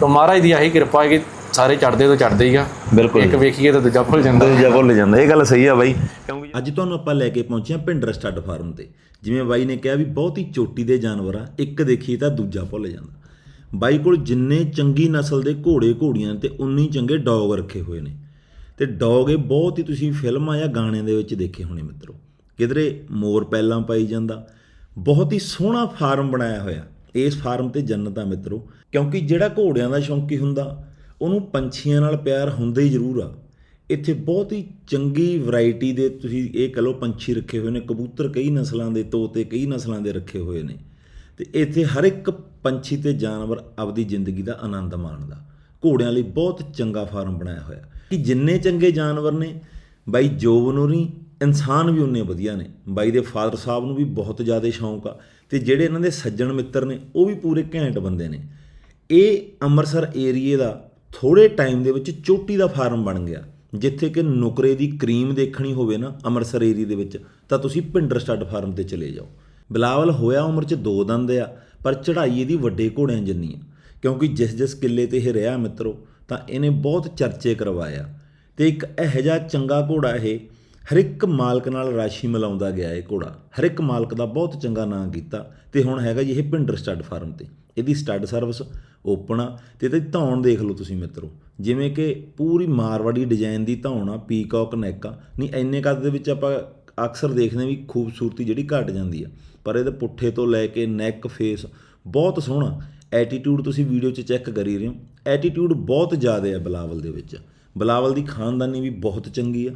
ਤਾਂ ਮਹਾਰਾਜ ਦੀ ਆਹੀ ਕਿਰਪਾ ਹੈ ਕਿ ਸਾਰੇ ਚੜਦੇ ਤੋਂ ਚੜਦੇ ਹੀ ਆ। ਬਿਲਕੁਲ ਇੱਕ ਵੇਖੀਏ ਤਾਂ ਦੂਜਾ ਭੁੱਲ ਜਾਂਦਾ। ਦੂਜਾ ਭੁੱਲ ਜਾਂਦਾ। ਇਹ ਗੱਲ ਸਹੀ ਆ ਬਾਈ। ਕਿਉਂਕਿ ਅੱਜ ਤੁਹਾਨੂੰ ਆਪਾਂ ਲੈ ਕੇ ਪਹੁੰਚੇ ਹਾਂ ਪਿੰਡਰ ਸਟੱਡ ਫਾਰਮ ਤੇ। ਜਿਵੇਂ ਬਾਈ ਨੇ ਕਿਹਾ ਵੀ ਬਹੁਤ ਹੀ ਚੋਟੀ ਦੇ ਜਾਨਵਰ ਆ ਇੱਕ ਦੇਖੀਏ ਤਾਂ ਦੂਜਾ ਭੁੱਲ ਜਾਂਦਾ। ਬਾਈ ਕੋਲ ਜਿੰਨੇ ਚੰਗੀ ਨਸਲ ਦੇ ਘੋੜੇ ਘੋੜੀਆਂ ਤੇ ਉਨੀ ਚੰਗੇ ਡੌਗ ਰੱਖੇ ਹੋਏ ਨੇ। ਤੇ ਡੌਗ ਇਹ ਬਹੁਤ ਹੀ ਤੁਸੀਂ ਫਿਲਮਾਂ ਜਾਂ ਗਾਣਿਆਂ ਦੇ ਵਿੱਚ ਦੇਖੇ ਹੋਣੇ ਮਿੱਤਰੋ। ਕਿਧਰੇ ਮੋਰ ਪਹਿਲਾਂ ਪਾਈ ਜਾਂਦਾ। ਬਹੁਤ ਹੀ ਸੋਹਣਾ ਫਾਰਮ ਬਣਾਇਆ ਹੋਇਆ। ਇਸ ਫਾਰਮ ਤੇ ਜੰਨਤ ਆ ਮਿੱਤਰੋ, ਕਿਉਂਕਿ ਜਿਹੜਾ ਘੋੜਿਆਂ ਦਾ ਸ਼ੌਂਕੀ ਹੁੰਦਾ, ਉਹਨੂੰ ਪੰਛੀਆਂ ਨਾਲ ਪਿਆਰ ਹੁੰਦਾ ਹੀ ਜ਼ਰੂਰ ਆ। ਇੱਥੇ ਬਹੁਤ ਹੀ ਚੰਗੀ ਵੈਰਾਈਟੀ ਦੇ ਤੁਸੀਂ ਇਹ ਕਹ ਲਓ ਪੰਛੀ ਰੱਖੇ ਹੋਏ ਨੇ, ਕਬੂਤਰ ਕਈ ਨਸਲਾਂ ਦੇ, ਤੋਤੇ ਕਈ ਨਸਲਾਂ ਦੇ ਰੱਖੇ ਹੋਏ ਨੇ। ਤੇ ਇੱਥੇ ਹਰ ਇੱਕ ਪੰਛੀ ਤੇ ਜਾਨਵਰ ਆਪਦੀ ਜ਼ਿੰਦਗੀ ਦਾ ਆਨੰਦ ਮਾਣਦਾ। ਘੋੜਿਆਂ ਲਈ ਬਹੁਤ ਚੰਗਾ ਫਾਰਮ ਬਣਾਇਆ ਹੋਇਆ। ਕਿ ਜਿੰਨੇ ਚੰਗੇ ਜਾਨਵਰ ਨੇ, ਬਾਈ ਜੋਬਨੂਰੀ ਇਨਸਾਨ ਵੀ ਉਨੇ ਵਧੀਆ ਨੇ। ਬਾਈ ਦੇ ਫਾਦਰ ਸਾਹਿਬ ਨੂੰ ਵੀ ਬਹੁਤ ਜ਼ਿਆਦਾ ਸ਼ੌਂਕ ਆ। ਤੇ ਜਿਹੜੇ ਇਹਨਾਂ ਦੇ ਸੱਜਣ ਮਿੱਤਰ ਨੇ, ਉਹ ਵੀ ਪੂਰੇ ਘੈਂਟ ਬੰਦੇ ਨੇ। ਇਹ ਅੰਮ੍ਰਿਤਸਰ ਏਰੀਏ ਦਾ ਥੋੜੇ ਟਾਈਮ ਦੇ ਵਿੱਚ ਚੋਟੀ ਦਾ ਫਾਰਮ ਬਣ ਗਿਆ। ਜਿੱਥੇ ਕਿ ਨੁਕਰੇ ਦੀ ਕਰੀਮ ਦੇਖਣੀ ਹੋਵੇ ਨਾ ਅੰਮ੍ਰਿਤਸਰ ਏਰੀਏ ਦੇ ਵਿੱਚ, ਤਾਂ ਤੁਸੀਂ ਭਿੰਡਰ ਸਟੱਡ ਫਾਰਮ ਤੇ ਚਲੇ ਜਾਓ। ਬਿਲਾਵਲ ਹੋਇਆ ਉਮਰ 'ਚ ਦੋ ਦੰਦ ਆ, ਪਰ ਚੜ੍ਹਾਈ ਇਹਦੀ ਵੱਡੇ ਘੋੜਿਆਂ ਜਿੰਨੀ ਆ। ਕਿਉਂਕਿ ਜਿਸ ਜਿਸ ਕਿੱਲੇ ਤੇ ਇਹ ਰਿਹਾ ਮਿੱਤਰੋ, ਤਾਂ ਇਹਨੇ ਬਹੁਤ ਚਰਚੇ ਕਰਵਾਇਆ ਤੇ ਇੱਕ ਇਹੋ ਜਿਹਾ ਚੰਗਾ ਘੋੜਾ ਇਹ ਹਰ ਇੱਕ ਮਾਲਕ ਨਾਲ ਰਾਸ਼ੀ ਮਿਲਾਉਂਦਾ ਗਿਆ ਇਹ ਘੋੜਾ। ਹਰ ਇੱਕ ਮਾਲਕ ਦਾ ਬਹੁਤ ਚੰਗਾ ਨਾਂ ਕੀਤਾ ਤੇ ਹੁਣ ਹੈਗਾ ਜੀ ਇਹ ਭਿੰਡਰ ਸਟੱਡ ਫਾਰਮ ਤੇ। ਇਹਦੀ ਸਟੱਡ ਸਰਵਿਸ ਓਪਨ ਆ ਤੇ ਇਹਦੀ ਧੌਣ ਦੇਖ ਲਓ ਤੁਸੀਂ ਮਿੱਤਰੋ। ਜਿਵੇਂ ਕਿ ਪੂਰੀ ਮਾਰਵਾੜੀ ਡਿਜ਼ਾਈਨ ਦੀ ਧੌਣ ਆ, ਪੀਕੌਕ ਨੈਕ ਆ। ਨਹੀਂ, ਇੰਨੇ ਕੱਦ ਦੇ ਵਿੱਚ ਆਪਾਂ ਅਕਸਰ ਦੇਖਦੇ ਹਾਂ ਵੀ ਖੂਬਸੂਰਤੀ ਜਿਹੜੀ ਘਟ ਜਾਂਦੀ ਆ। ਪਰ ਇਹਦੇ ਪੁੱਠੇ ਤੋਂ ਲੈ ਕੇ ਨੈਕ ਫੇਸ ਬਹੁਤ ਸੋਹਣਾ। ਐਟੀਟਿਊਡ ਤੁਸੀਂ ਵੀਡੀਓ 'ਚ ਚੈੱਕ ਕਰੀ ਰਹੇ ਹੋ। ਐਟੀਟਿਊਡ ਬਹੁਤ ਜ਼ਿਆਦਾ ਆ ਬਲਾਵਲ ਦੇ ਵਿੱਚ। ਬਲਾਵਲ ਦੀ ਖਾਨਦਾਨੀ ਵੀ ਬਹੁਤ ਚੰਗੀ ਆ।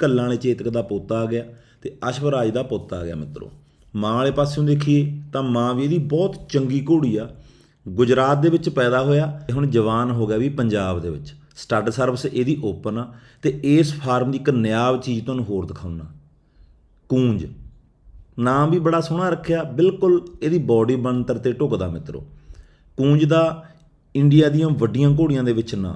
ਕੱਲਾਂ ਵਾਲੇ ਚੇਤਕ ਦਾ ਪੋਤਾ ਆ ਗਿਆ ਤੇ ਅਸ਼ਵਰਾਜ ਦਾ ਪੁੱਤ ਆ ਗਿਆ ਮਿੱਤਰੋ। ਮਾਂ ਵਾਲੇ ਪਾਸਿਓਂ ਦੇਖੀਏ ਤਾਂ ਮਾਂ ਵੀ ਇਹਦੀ ਬਹੁਤ ਚੰਗੀ ਘੋੜੀ ਆ। ਗੁਜਰਾਤ ਦੇ ਵਿੱਚ ਪੈਦਾ ਹੋਇਆ ਤੇ ਹੁਣ ਜਵਾਨ ਹੋ ਗਿਆ ਵੀ ਪੰਜਾਬ ਦੇ ਵਿੱਚ। ਸਟੱਡ ਸਰਵਿਸ ਇਹਦੀ ਓਪਨ ਆ ਤੇ ਇਸ ਫਾਰਮ ਦੀ ਇੱਕ ਨਿਆਬ ਚੀਜ਼ ਤੁਹਾਨੂੰ ਹੋਰ ਦਿਖਾਉਣਾ। ਕੂੰਜ। ਨਾਮ ਵੀ ਬੜਾ ਸੋਹਣਾ ਰੱਖਿਆ, ਬਿਲਕੁਲ ਇਹਦੀ ਬਾਡੀ ਬਣਤਰ ਤੇ ਢੁਕਦਾ ਮਿੱਤਰੋ। ਕੂੰਜ ਦਾ ਇੰਡੀਆ ਦੀਆਂ ਵੱਡੀਆਂ ਘੋੜੀਆਂ ਦੇ ਵਿੱਚ ਨਾਂ।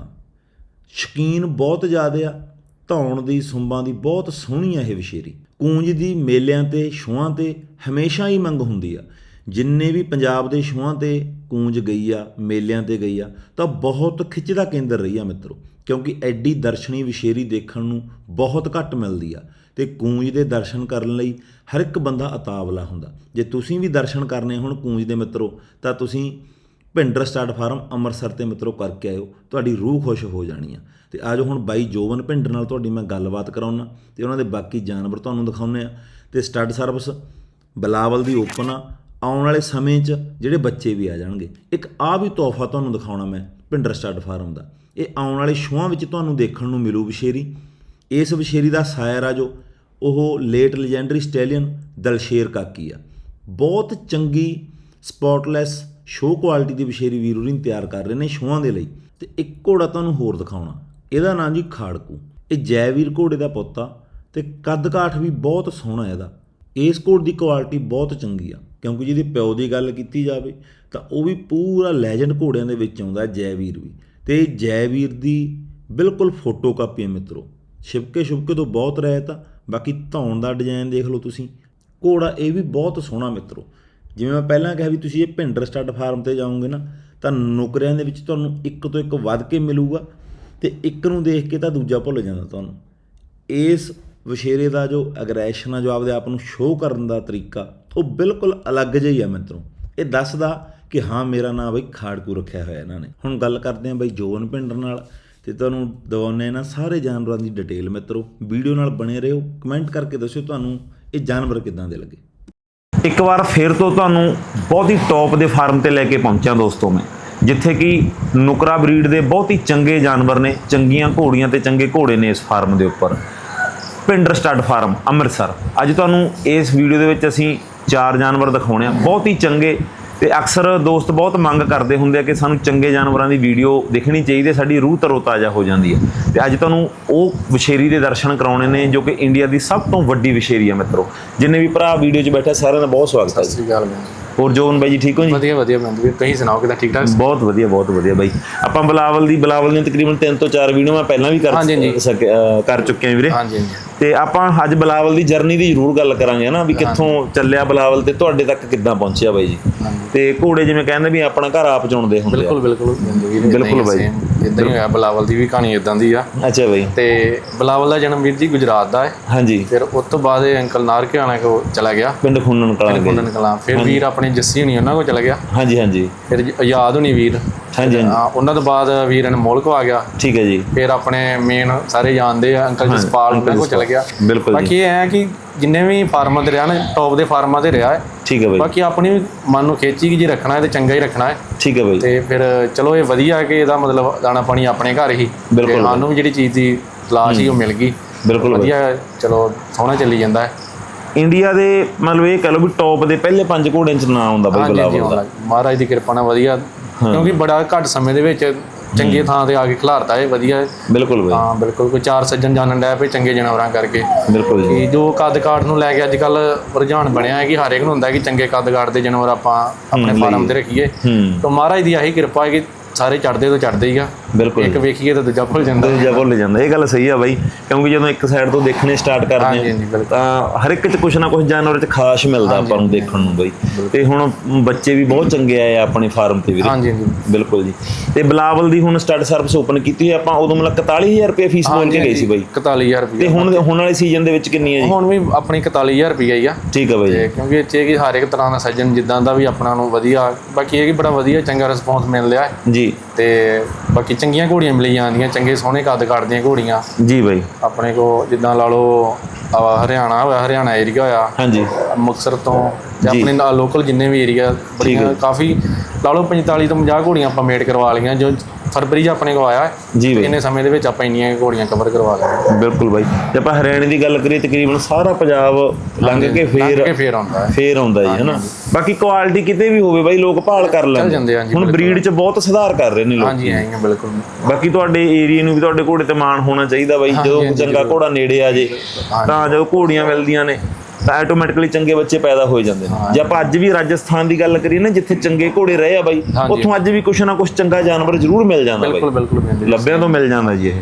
ਸ਼ਕੀਨ ਬਹੁਤ ਜ਼ਿਆਦਾ ਆ। ਧੌਣ ਦੀ, ਸੁੰਬਾਂ ਦੀ ਬਹੁਤ ਸੋਹਣੀ ਆ ਇਹ ਵਿਸ਼ੇਰੀ ਕੂੰਜ ਦੀ ਮੇਲਿਆਂ ਤੇ ਛੂਆਂ ਤੇ ਹਮੇਸ਼ਾ ਹੀ ਮੰਗ ਹੁੰਦੀ ਆ। ਜਿੰਨੇ ਵੀ ਪੰਜਾਬ ਦੇ ਛੂਆਂ ਤੇ ਕੂੰਜ ਗਈ ਆ, ਮੇਲਿਆਂ ਤੇ ਗਈ ਆ, ਤਾਂ ਬਹੁਤ ਖਿੱਚ ਦਾ ਕੇਂਦਰ ਰਹੀ ਆ ਮਿੱਤਰੋ। ਕਿਉਂਕਿ ਐਡੀ ਦਰਸ਼ਨੀ ਵਿਸ਼ੇਰੀ ਦੇਖਣ ਨੂੰ ਬਹੁਤ ਘੱਟ ਮਿਲਦੀ ਆ। ਤੇ ਕੂੰਜ ਦੇ ਦਰਸ਼ਨ ਕਰਨ ਲਈ ਹਰ ਇੱਕ ਬੰਦਾ ਅਤਾਵਲਾ ਹੁੰਦਾ। ਜੇ ਤੁਸੀਂ ਵੀ ਦਰਸ਼ਨ ਕਰਨੇ ਹੁਣ ਕੂੰਜ ਦੇ ਮਿੱਤਰੋ, ਤਾਂ ਤੁਸੀਂ ਭਿੰਡਰ ਸਟਾਰਟ ਫਾਰਮ ਅੰਮ੍ਰਿਤਸਰ ਤੇ ਮਿੱਤਰੋ ਕਰਕੇ ਆਇਓ, ਤੁਹਾਡੀ ਰੂਹ ਖੁਸ਼ ਹੋ ਜਾਣੀ ਆ। ਤੇ ਆਜੋ ਹੁਣ ਬਾਈ ਜੋਵਨ ਭਿੰਡਰ ਨਾਲ ਤੁਹਾਡੀ ਮੈਂ ਗੱਲਬਾਤ ਕਰਾਉਣਾ ਤੇ ਉਹਨਾਂ ਦੇ ਬਾਕੀ ਜਾਨਵਰ ਤੁਹਾਨੂੰ ਦਿਖਾਉਣੇ ਆ। ਤੇ ਸਟੱਡ ਸਰਵਿਸ ਬਲਾਵਲ ਦੀ ਓਪਨ ਆ, ਆਉਣ ਵਾਲੇ ਸਮੇਂ 'ਚ ਜਿਹੜੇ ਬੱਚੇ ਵੀ ਆ ਜਾਣਗੇ। ਇੱਕ ਆ ਵੀ ਤੋਹਫਾ ਤੁਹਾਨੂੰ ਦਿਖਾਉਣਾ ਮੈਂ ਭਿੰਡਰ ਸਟੱਡ ਫਾਰਮ ਦਾ। ਇਹ ਆਉਣ ਵਾਲੇ ਸ਼ੋਆਂ ਵਿੱਚ ਤੁਹਾਨੂੰ ਦੇਖਣ ਨੂੰ ਮਿਲੂ ਵਿਸ਼ੇਰੀ। ਇਸ ਵਿਸ਼ੇਰੀ ਦਾ ਸਾਇਰ ਆ ਜੋ, ਉਹ late legendary stallion Dalsher Kaki ਆ। ਬਹੁਤ ਚੰਗੀ, ਸਪੌਟਲੈਸ ਸ਼ੋਅ ਕੁਆਲਿਟੀ ਦੀ ਵਿਸ਼ੇਰੀ ਵੀਰੂਰਿੰਗ ਤਿਆਰ ਕਰ ਰਹੇ ਨੇ ਸ਼ੋਆਂ ਦੇ ਲਈ। ਤੇ ਇੱਕ ਘੋੜਾ ਤੁਹਾਨੂੰ ਹੋਰ ਦਿਖਾਉਣਾ। ਇਹਦਾ ਨਾਂ ਜੀ ਖਾੜਕੂ। ਇਹ ਜੈਵੀਰ ਘੋੜੇ ਦਾ ਪੁੱਤ ਆ ਤੇ ਕੱਦ ਕਾਠ ਵੀ ਬਹੁਤ ਸੋਹਣਾ ਇਹਦਾ। ਇਸ ਘੋੜ ਦੀ ਕੁਆਲਿਟੀ ਬਹੁਤ ਚੰਗੀ ਆ। ਕਿਉਂਕਿ ਜਿਹਦੀ ਪਿਓ ਦੀ ਗੱਲ ਕੀਤੀ ਜਾਵੇ, ਤਾਂ ਉਹ ਵੀ ਪੂਰਾ ਲੈਜੈਂਡ ਘੋੜਿਆਂ ਦੇ ਵਿੱਚ ਆਉਂਦਾ ਜੈਵੀਰ ਵੀ। ਤੇ ਜੈਵੀਰ ਦੀ ਬਿਲਕੁਲ ਫੋਟੋ ਕਾਪੀ ਹੈ ਮਿੱਤਰੋ। ਛਿਪਕੇ ਛੁਪਕੇ ਤੋਂ ਬਹੁਤ ਰਹਿਤ ਆ। ਬਾਕੀ ਧੌਣ ਦਾ ਡਿਜ਼ਾਈਨ ਦੇਖ ਲਓ ਤੁਸੀਂ। ਘੋੜਾ ਇਹ ਵੀ ਬਹੁਤ ਸੋਹਣਾ ਮਿੱਤਰੋ। ਜਿਵੇਂ ਮੈਂ ਪਹਿਲਾਂ ਕਿਹਾ ਵੀ ਤੁਸੀਂ ਇਹ ਭਿੰਡਰ ਸਟੱਡ ਫਾਰਮ ਤੇ ਜਾਓਗੇ ਨਾ, ਤਾਂ ਨੁਕਰਿਆਂ ਦੇ ਵਿੱਚ ਤੁਹਾਨੂੰ ਇੱਕ ਤੋਂ ਇੱਕ ਵੱਧ ਕੇ ਮਿਲੂਗਾ ਤੇ ਇੱਕ ਨੂੰ ਦੇਖ ਕੇ ਤਾਂ ਦੂਜਾ ਭੁੱਲ ਜਾਂਦਾ ਤੁਹਾਨੂੰ। ਇਸ ਵਿਸ਼ੇਰੇ ਦਾ ਜੋ ਅਗਰੈਸ਼ਨ ਆ, ਜੋ ਆਪਦੇ ਆਪ ਨੂੰ ਸ਼ੋਅ ਕਰਨ ਦਾ ਤਰੀਕਾ, ਉਹ ਬਿਲਕੁਲ ਅਲੱਗ ਜਿਹਾ ਹੀ ਆ ਮਿੱਤਰੋ। ਇਹ ਦੱਸਦਾ ਕਿ ਹਾਂ, ਮੇਰਾ ਨਾਮ ਬਈ ਖਾੜਕੂ ਰੱਖਿਆ ਹੋਇਆ ਇਹਨਾਂ ਨੇ। ਹੁਣ ਗੱਲ ਕਰਦੇ ਹਾਂ ਬਈ ਜੋਨ ਭਿੰਡਰ ਨਾਲ, ਤੇ ਤੁਹਾਨੂੰ ਦਵਾਉਨੇ ਨਾ ਸਾਰੇ ਜਾਨਵਰਾਂ ਦੀ ਡਿਟੇਲ ਮਿੱਤਰੋ। ਵੀਡੀਓ ਨਾਲ ਬਣੇ ਰਹੋ ਕਮੈਂਟ ਕਰਕੇ ਦੱਸਿਓ ਤੁਹਾਨੂੰ ਇਹ ਜਾਨਵਰ ਕਿਦਾਂ ਦੇ ਲੱਗੇ। ਇੱਕ ਵਾਰ ਫਿਰ ਤੋਂ ਤੁਹਾਨੂੰ ਬਹੁਤ ਹੀ ਟੌਪ ਦੇ ਫਾਰਮ ਤੇ ਲੈ ਕੇ ਪਹੁੰਚਿਆ ਦੋਸਤੋ ਮੈਂ, ਜਿੱਥੇ ਕਿ ਨੁਕਰਾ ਬਰੀਡ ਦੇ ਬਹੁਤ ਹੀ ਚੰਗੇ ਜਾਨਵਰ ਨੇ, ਚੰਗੀਆਂ ਘੋੜੀਆਂ ਤੇ ਚੰਗੇ ਘੋੜੇ ਨੇ ਇਸ ਫਾਰਮ ਦੇ ਉੱਪਰ। Pinder stud farm, Amritsar. ਅੱਜ ਤੁਹਾਨੂੰ ਇਸ ਵੀਡੀਓ ਦੇ ਵਿੱਚ ਅਸੀਂ ਚਾਰ ਜਾਨਵਰ ਦਿਖਾਉਣੇ ਆ, ਬਹੁਤ ਹੀ ਚੰਗੇ ਤੇ ਅਕਸਰ ਦੋਸਤ ਬਹੁਤ ਮੰਗ ਕਰਦੇ ਹੁੰਦੇ ਆ ਕਿ ਸਾਨੂੰ ਚੰਗੇ ਜਾਨਵਰਾਂ ਦੀ ਵੀਡੀਓ ਦੇਖਣੀ ਚਾਹੀਦੀ ਹੈ, ਸਾਡੀ ਰੂਹ ਤਰੋਤਾਜ਼ਾ ਹੋ ਜਾਂਦੀ ਹੈ। ਤੇ ਅੱਜ ਤੁਹਾਨੂੰ ਉਹ ਵਿਸ਼ੇਰੀ ਦੇ ਦਰਸ਼ਨ ਕਰਾਉਣੇ ਨੇ ਜੋ ਕਿ ਇੰਡੀਆ ਦੀ ਸਭ ਤੋਂ ਵੱਡੀ ਵਿਸ਼ੇਰੀ ਹੈ ਮਿੱਤਰੋ। ਜਿੰਨੇ ਵੀ ਭਰਾ ਵੀਡੀਓ 'ਚ ਬੈਠੇ ਸਾਰਿਆਂ ਦਾ ਬਹੁਤ ਸਵਾਗਤ ਹੈ ਸਤਿ ਸ੍ਰੀ ਅਕਾਲ ਮੈਂ ਹੋਰ ਜੋਨ ਬਾਈ ਜੀ ਠੀਕ ਹੋ ਜੀ? ਵਧੀਆ ਵਧੀਆ ਮੈਂ ਵੀ ਤੁਸੀਂ ਸੁਣਾਓ ਕਿਦਾਂ ਠੀਕ ਠਾਕ ਬਹੁਤ ਵਧੀਆ ਬਹੁਤ ਵਧੀਆ ਬਾਈ। ਆਪਾਂ ਬਲਾਵਲ ਦੀ ਬਲਾਵਲ ਨੇ ਤਕਰੀਬਨ 3 ਤੋਂ 4 ਵੀਡੀਓ ਮੈਂ ਪਹਿਲਾਂ ਵੀ ਕਰ ਕਰ ਚੁੱਕੇ ਹਾਂ ਵੀਰੇ। ਹਾਂਜੀ ਹਾਂਜੀ। ਤੇ ਆਪਾਂ ਅੱਜ ਬਲਾਵਲ ਦੀ ਜਰਨੀ ਦੀ ਜ਼ਰੂਰ ਗੱਲ ਕਰਾਂਗੇ ਨਾ ਵੀ ਕਿੱਥੋਂ ਚੱਲਿਆ ਬਲਾਵਲ ਤੇ ਤੁਹਾਡੇ ਤੱਕ ਕਿੱਦਾਂ ਪਹੁੰਚਿਆ ਬਾਈ ਜੀ? ਤੇ ਘੋੜੇ ਜਿਵੇਂ ਕਹਿੰਦੇ ਵੀ ਆਪਣਾ ਘਰ ਆਪ ਚੁਣਦੇ ਹੁੰਦੇ ਆ। ਬਿਲਕੁਲ ਬਿਲਕੁਲ। ਬਿਲਕੁਲ ਬਾਈ। ਇਦਾਂ ਹੀ ਹੋਇਆ ਬਲਾਵਲ ਦੀ ਵੀ ਕਹਾਣੀ ਇਦਾਂ ਦੀ ਆ। ਅੱਛਾ ਬਾਈ। ਤੇ ਬਲਾਵਲ ਦਾ ਜਨਮ ਵੀਰ ਜੀ ਗੁਜਰਾਤ ਦਾ ਹੈ। ਹਾਂਜੀ। ਫਿਰ ਉਸ ਤੋਂ ਬਾਅਦ ਅੰਕਲ ਨਾਰਕਿਆਣਾ ਕੋ ਚਲਾ ਗਿਆ। ਪਿੰਡ ਖੁੰਨਣ ਕਲਾਂਗੇ ਕੁੰਡਨ ਕਲਾਂ। ਫਿਰ ਵੀਰ ਆਪਣੇ ਜੱਸੀ ਹੁਣੀ ਉਹਨਾਂ ਕੋ ਚਲਾ ਗਿਆ। ਹਾਂਜੀ ਹਾਂਜੀ। ਫਿਰ ਜ- ਆਜ਼ਾਦ ਹੁਣੀ ਵੀਰ। ਹਾਂਜੀ ਹਾਂਜੀ। ਹਾਂ, ਉਹਨਾਂ ਤੋਂ ਬਾਅਦ ਵੀਰ ਅਨਮੋਲ ਕੋ ਆ ਗਿਆ। ਠੀਕ ਹੈ ਜੀ। ਫਿਰ ਆਪਣੇ ਮੇਨ ਸਾਰੇ ਜਾਣਦੇ ਆ ਅੰਕਲ ਜਸਪਾਲ ਉਹਨਾਂ ਕੋ ਚਲਾ ਗਿਆ। ਬਿਲਕੁਲ ਜੀ। ਬਾਕੀ ਇਹ ਹੈ ਕਿ ਜਿੰਨੇ ਵੀ ਫਾਰਮਾਂ ਤੇ ਰਿਹਾ ਨਾ ਟੌਪ ਦੇ ਫਾਰਮਾਂ ਤੇ ਰਿਹਾ ਹੈ। ਠੀਕ ਹੈ ਬਾਈ। ਬਾਕੀ ਆਪਣੀ ਵੀ ਮਨ ਨੂੰ ਖੇਚੀ ਕਿ ਜੇ ਰੱਖਣਾ ਹੈ ਤੇ ਚੰਗਾ ਹੀ ਰੱਖਣਾ ਹੈ। ਠੀਕ ਹੈ ਬਾਈ। ਤੇ ਫਿਰ ਚਲੋ ਇਹ ਵਧੀਆ ਹੈ ਕਿ ਇਹਦਾ ਮਤਲਬ ਦਾਣਾ ਪਾਣੀ ਆਪਣੇ ਘਰ ਹੀ। ਬਿਲਕੁਲ। ਤੇ ਸਾਨੂੰ ਵੀ ਜਿਹੜੀ ਚੀਜ਼ ਦੀ ਤਲਾਸ਼ ਸੀ ਉਹ ਮਿਲ ਗਈ। ਬਿਲਕੁਲ ਬਾਈ। ਵਧੀਆ ਚਲੋ ਸੋਹਣਾ ਚੱਲੀ ਜਾਂਦਾ ਹੈ। ਇੰਡੀਆ ਦੇ ਮਤਲਬ ਇਹ ਕਹ ਲਓ ਵੀ ਟੌਪ ਦੇ ਪਹਿਲੇ ਪੰਜ ਘੋੜਿਆਂ ਚ ਨਾਂ ਆਉਂਦਾ ਬਾਈ ਹਾਂਜੀ ਦਾ। ਮਹਾਰਾਜ ਦੀ ਕਿਰਪਾ ਨਾਲ ਵਧੀਆ ਕਿਉਂਕਿ ਬੜਾ ਘੱਟ ਸਮੇਂ ਦੇ ਵਿੱਚ ਚੰਗੇ ਥਾਂ ਤੇ ਆ ਕੇ ਖਿਲਾਰਤਾ ਇਹ ਵਧੀਆ। ਹੈ। ਬਿਲਕੁਲ ਬਾਈ। ਹਾਂ ਬਿਲਕੁਲ ਕੋਈ ਚਾਰ ਸੱਜਣ ਜਾਣਨ ਡਿਆ ਪਏ ਚੰਗੇ ਜਾਨਵਰਾਂ ਕਰਕੇ। ਬਿਲਕੁਲ ਜੀ। ਕਿ ਜੋ ਕੱਦ ਕਾਠ ਨੂੰ ਲੈ ਕੇ ਅੱਜ ਕੱਲ ਰੁਝਾਨ ਬਣਿਆ ਹੈ ਕਿ ਹਰ ਇੱਕ ਨੂੰ ਹੁੰਦਾ ਕਿ ਚੰਗੇ ਕੱਦ ਕਾਠ ਦੇ ਜਾਨਵਰ ਆਪਾਂ ਆਪਣੇ ਫਾਰਮ ਤੇ ਰੱਖੀਏ। ਹੂੰ। ਤਾਂ ਮਹਾਰਾਜ ਦੀ ਆਹੀ ਕਿਰਪਾ ਹੈ ਕਿ ਸਾਰੇ ਚੜਦੇ ਤੋਂ ਚੜਦੇ ਹੀ ਆ। ਬਿਲਕੁਲ ਇੱਕ ਵੇਖੀਏ ਤਾਂ ਦੂਜਾ ਭੁੱਲ ਜਾਂਦਾ। ਦੂਜਾ ਭੁੱਲ ਜਾਂਦਾ। ਇਹ ਗੱਲ ਸਹੀ ਆ ਬਾਈ ਕਿਉਂਕਿ ਜਦੋਂ ਇੱਕ ਸਾਈਡ ਤੋਂ ਦੇਖਣੇ ਸਟਾਰਟ ਕਰਦੇ ਆ ਤਾਂ ਹਰ ਇੱਕ ਚ ਕੁਛ ਨਾ ਕੁਛ ਜਾਨਵਰ ਚ ਖਾਸ ਮਿਲਦਾ ਆਪਾਂ ਨੂੰ ਦੇਖਣ ਨੂੰ ਬਾਈ। ਤੇ ਹੁਣ ਬੱਚੇ ਵੀ ਬਹੁਤ ਚੰਗੇ ਆਏ ਆ ਆਪਣੇ ਫਾਰਮ ਤੇ ਵੀਰੇ। ਹਾਂਜੀ ਹਾਂਜੀ। ਬਿਲਕੁਲ ਜੀ। ਤੇ ਬਲਾਵਲ ਦੀ ਹੁਣ ਸਟੱਡ ਸਰਵਿਸ ਓਪਨ ਕੀਤੀ ਹੈ ਆਪਾਂ ਉਦੋਂ ਮਤਲਬ 41000 ਰੁਪਏ ਫੀਸ ਬੋਲ ਕੇ ਗਏ ਸੀ ਬਾਈ। 41000 ਤੇ ਰੁਪਏ ਹੁਣ ਹੁਣ ਵਾਲੇ ਸੀਜ਼ਨ ਦੇ ਵਿੱਚ ਕਿੰਨੀ ਹੈ ਜੀ? ਹੁਣ ਵੀ ਆਪਣੀ 41000 ਰੁਪਏ ਹੀ ਆ। ਠੀਕ ਹੈ ਬਾਈ ਜੀ। ਤੇ ਕਿਉਂਕਿ ਇਹ ਕਿ ਹਰ ਇੱਕ ਤਰ੍ਹਾਂ ਦਾ ਸੱਜਣ ਜਿੱਦਾਂ ਦਾ ਵੀ ਆਪਣਾ ਨੂੰ ਵਧੀਆ ਬਾਕੀ ਇਹ ਕਿ ਬੜਾ ਵਧੀਆ ਚੰਗਾ ਰਿਸਪੌਂਸ ਮਿਲ ਰਿਹਾ ਜੀ। ਤੇ ਬਾਕੀ ਚੰਗੀਆਂ ਘੋੜੀਆਂ ਮਿਲੀ ਜਾਂਦੀਆਂ ਚੰਗੇ ਸੋਹਣੇ ਕੱਦ ਕੱਟਦੀਆਂ ਘੋੜੀਆਂ। ਜੀ ਬਾਈ। ਆਪਣੇ ਕੋ ਜਿੱਦਾਂ ਲਾ ਲਓ ਆਹ ਹਰਿਆਣਾ ਹੋਇਆ ਹਰਿਆਣਾ ਏਰੀਆ ਹੋਇਆ। ਹਾਂਜੀ। ਮੁਕਤਸਰ ਤੋਂ ਤੇ ਆਪਣੇ ਨਾਲ ਲੋਕਲ ਜਿੰਨੇ ਵੀ ਏਰੀਆ ਬੜੀਆਂ ਕਾਫੀ ਲਾ ਲਓ 45 ਤੋਂ 50 ਘੋੜੀਆਂ ਆਪਾਂ ਮੇਟ ਕਰਵਾ ਲਈਆਂ ਜੋ ਫਰਵਰੀ 'ਚ ਆਪਣੇ ਕੋ ਆਇਆ ਹੈ। ਜੀ ਬਾਈ। ਇੰਨੇ ਸਮੇਂ ਦੇ ਵਿੱਚ ਆਪਾਂ ਇੰਨੀਆਂ ਘੋੜੀਆਂ ਕਵਰ ਕਰਵਾ ਲਈਆਂ? ਬਿਲਕੁਲ ਬਾਈ। ਜੇ ਆਪਾਂ ਹਰਿਆਣੇ ਦੀ ਗੱਲ ਕਰੀਏ ਤਕਰੀਬਨ ਸਾਰਾ ਪੰਜਾਬ ਲੰਘ ਕੇ ਫੇਰ ਕਿ ਫੇਰ ਆਉਂਦਾ ਹੈ। ਫੇਰ ਆਉਂਦਾ ਜੀ ਹਨਾ? ਬਾਕੀ ਕੁਆਲਿਟੀ ਕਿਤੇ ਵੀ ਹੋਵੇ ਬਾਈ ਲੋਕ ਭਾਲ ਕਰ ਲੈਂਦੇ। ਜਾਂਦੇ ਆ ਜੀ, ਹੁਣ ਬਰੀਡ 'ਚ ਬਹੁਤ ਸੁਧਾਰ ਕਰ ਰਹੇ ਨੇ ਲੋਕ। ਹਾਂਜੀ ਆਏਗੇ ਬਿਲਕੁਲ। ਬਾਕੀ ਤੁਹਾਡੇ ਏਰੀਆ ਨੂੰ ਵੀ ਤੁਹਾਡੇ ਘੋੜੇ ਤੇ ਮਾਣ ਹੋਣਾ ਚਾਹੀਦਾ ਬਾਈ। ਜਦੋਂ ਚੰਗਾ ਘੋੜਾ ਨੇੜੇ ਆ ਜੇ ਤਾਂ ਜਦੋਂ ਘੋੜੀਆਂ ਮਿਲਦੀਆਂ ਨੇ। ਤਾਂ ਆਟੋਮੈਟਿਕਲੀ ਚੰਗੇ ਬੱਚੇ ਪੈਦਾ ਹੋ ਜਾਂਦੇ ਨੇ। ਜੇ ਆਪਾਂ ਅੱਜ ਵੀ ਰਾਜਸਥਾਨ ਦੀ ਗੱਲ ਕਰੀਏ ਨਾ ਜਿੱਥੇ ਚੰਗੇ ਘੋੜੇ ਰਹੇ ਆ ਬਾਈ ਉੱਥੋਂ ਅੱਜ ਵੀ ਕੁਛ ਨਾ ਕੁਛ ਚੰਗਾ ਜਾਨਵਰ ਜ਼ਰੂਰ ਮਿਲ ਜਾਂਦਾ ਬਾਈ। ਬਿਲਕੁਲ ਬਿਲਕੁਲ ਲੱਭਿਆਂ ਤੋਂ ਮਿਲ ਜਾਂਦਾ ਜੀ ਇਹ।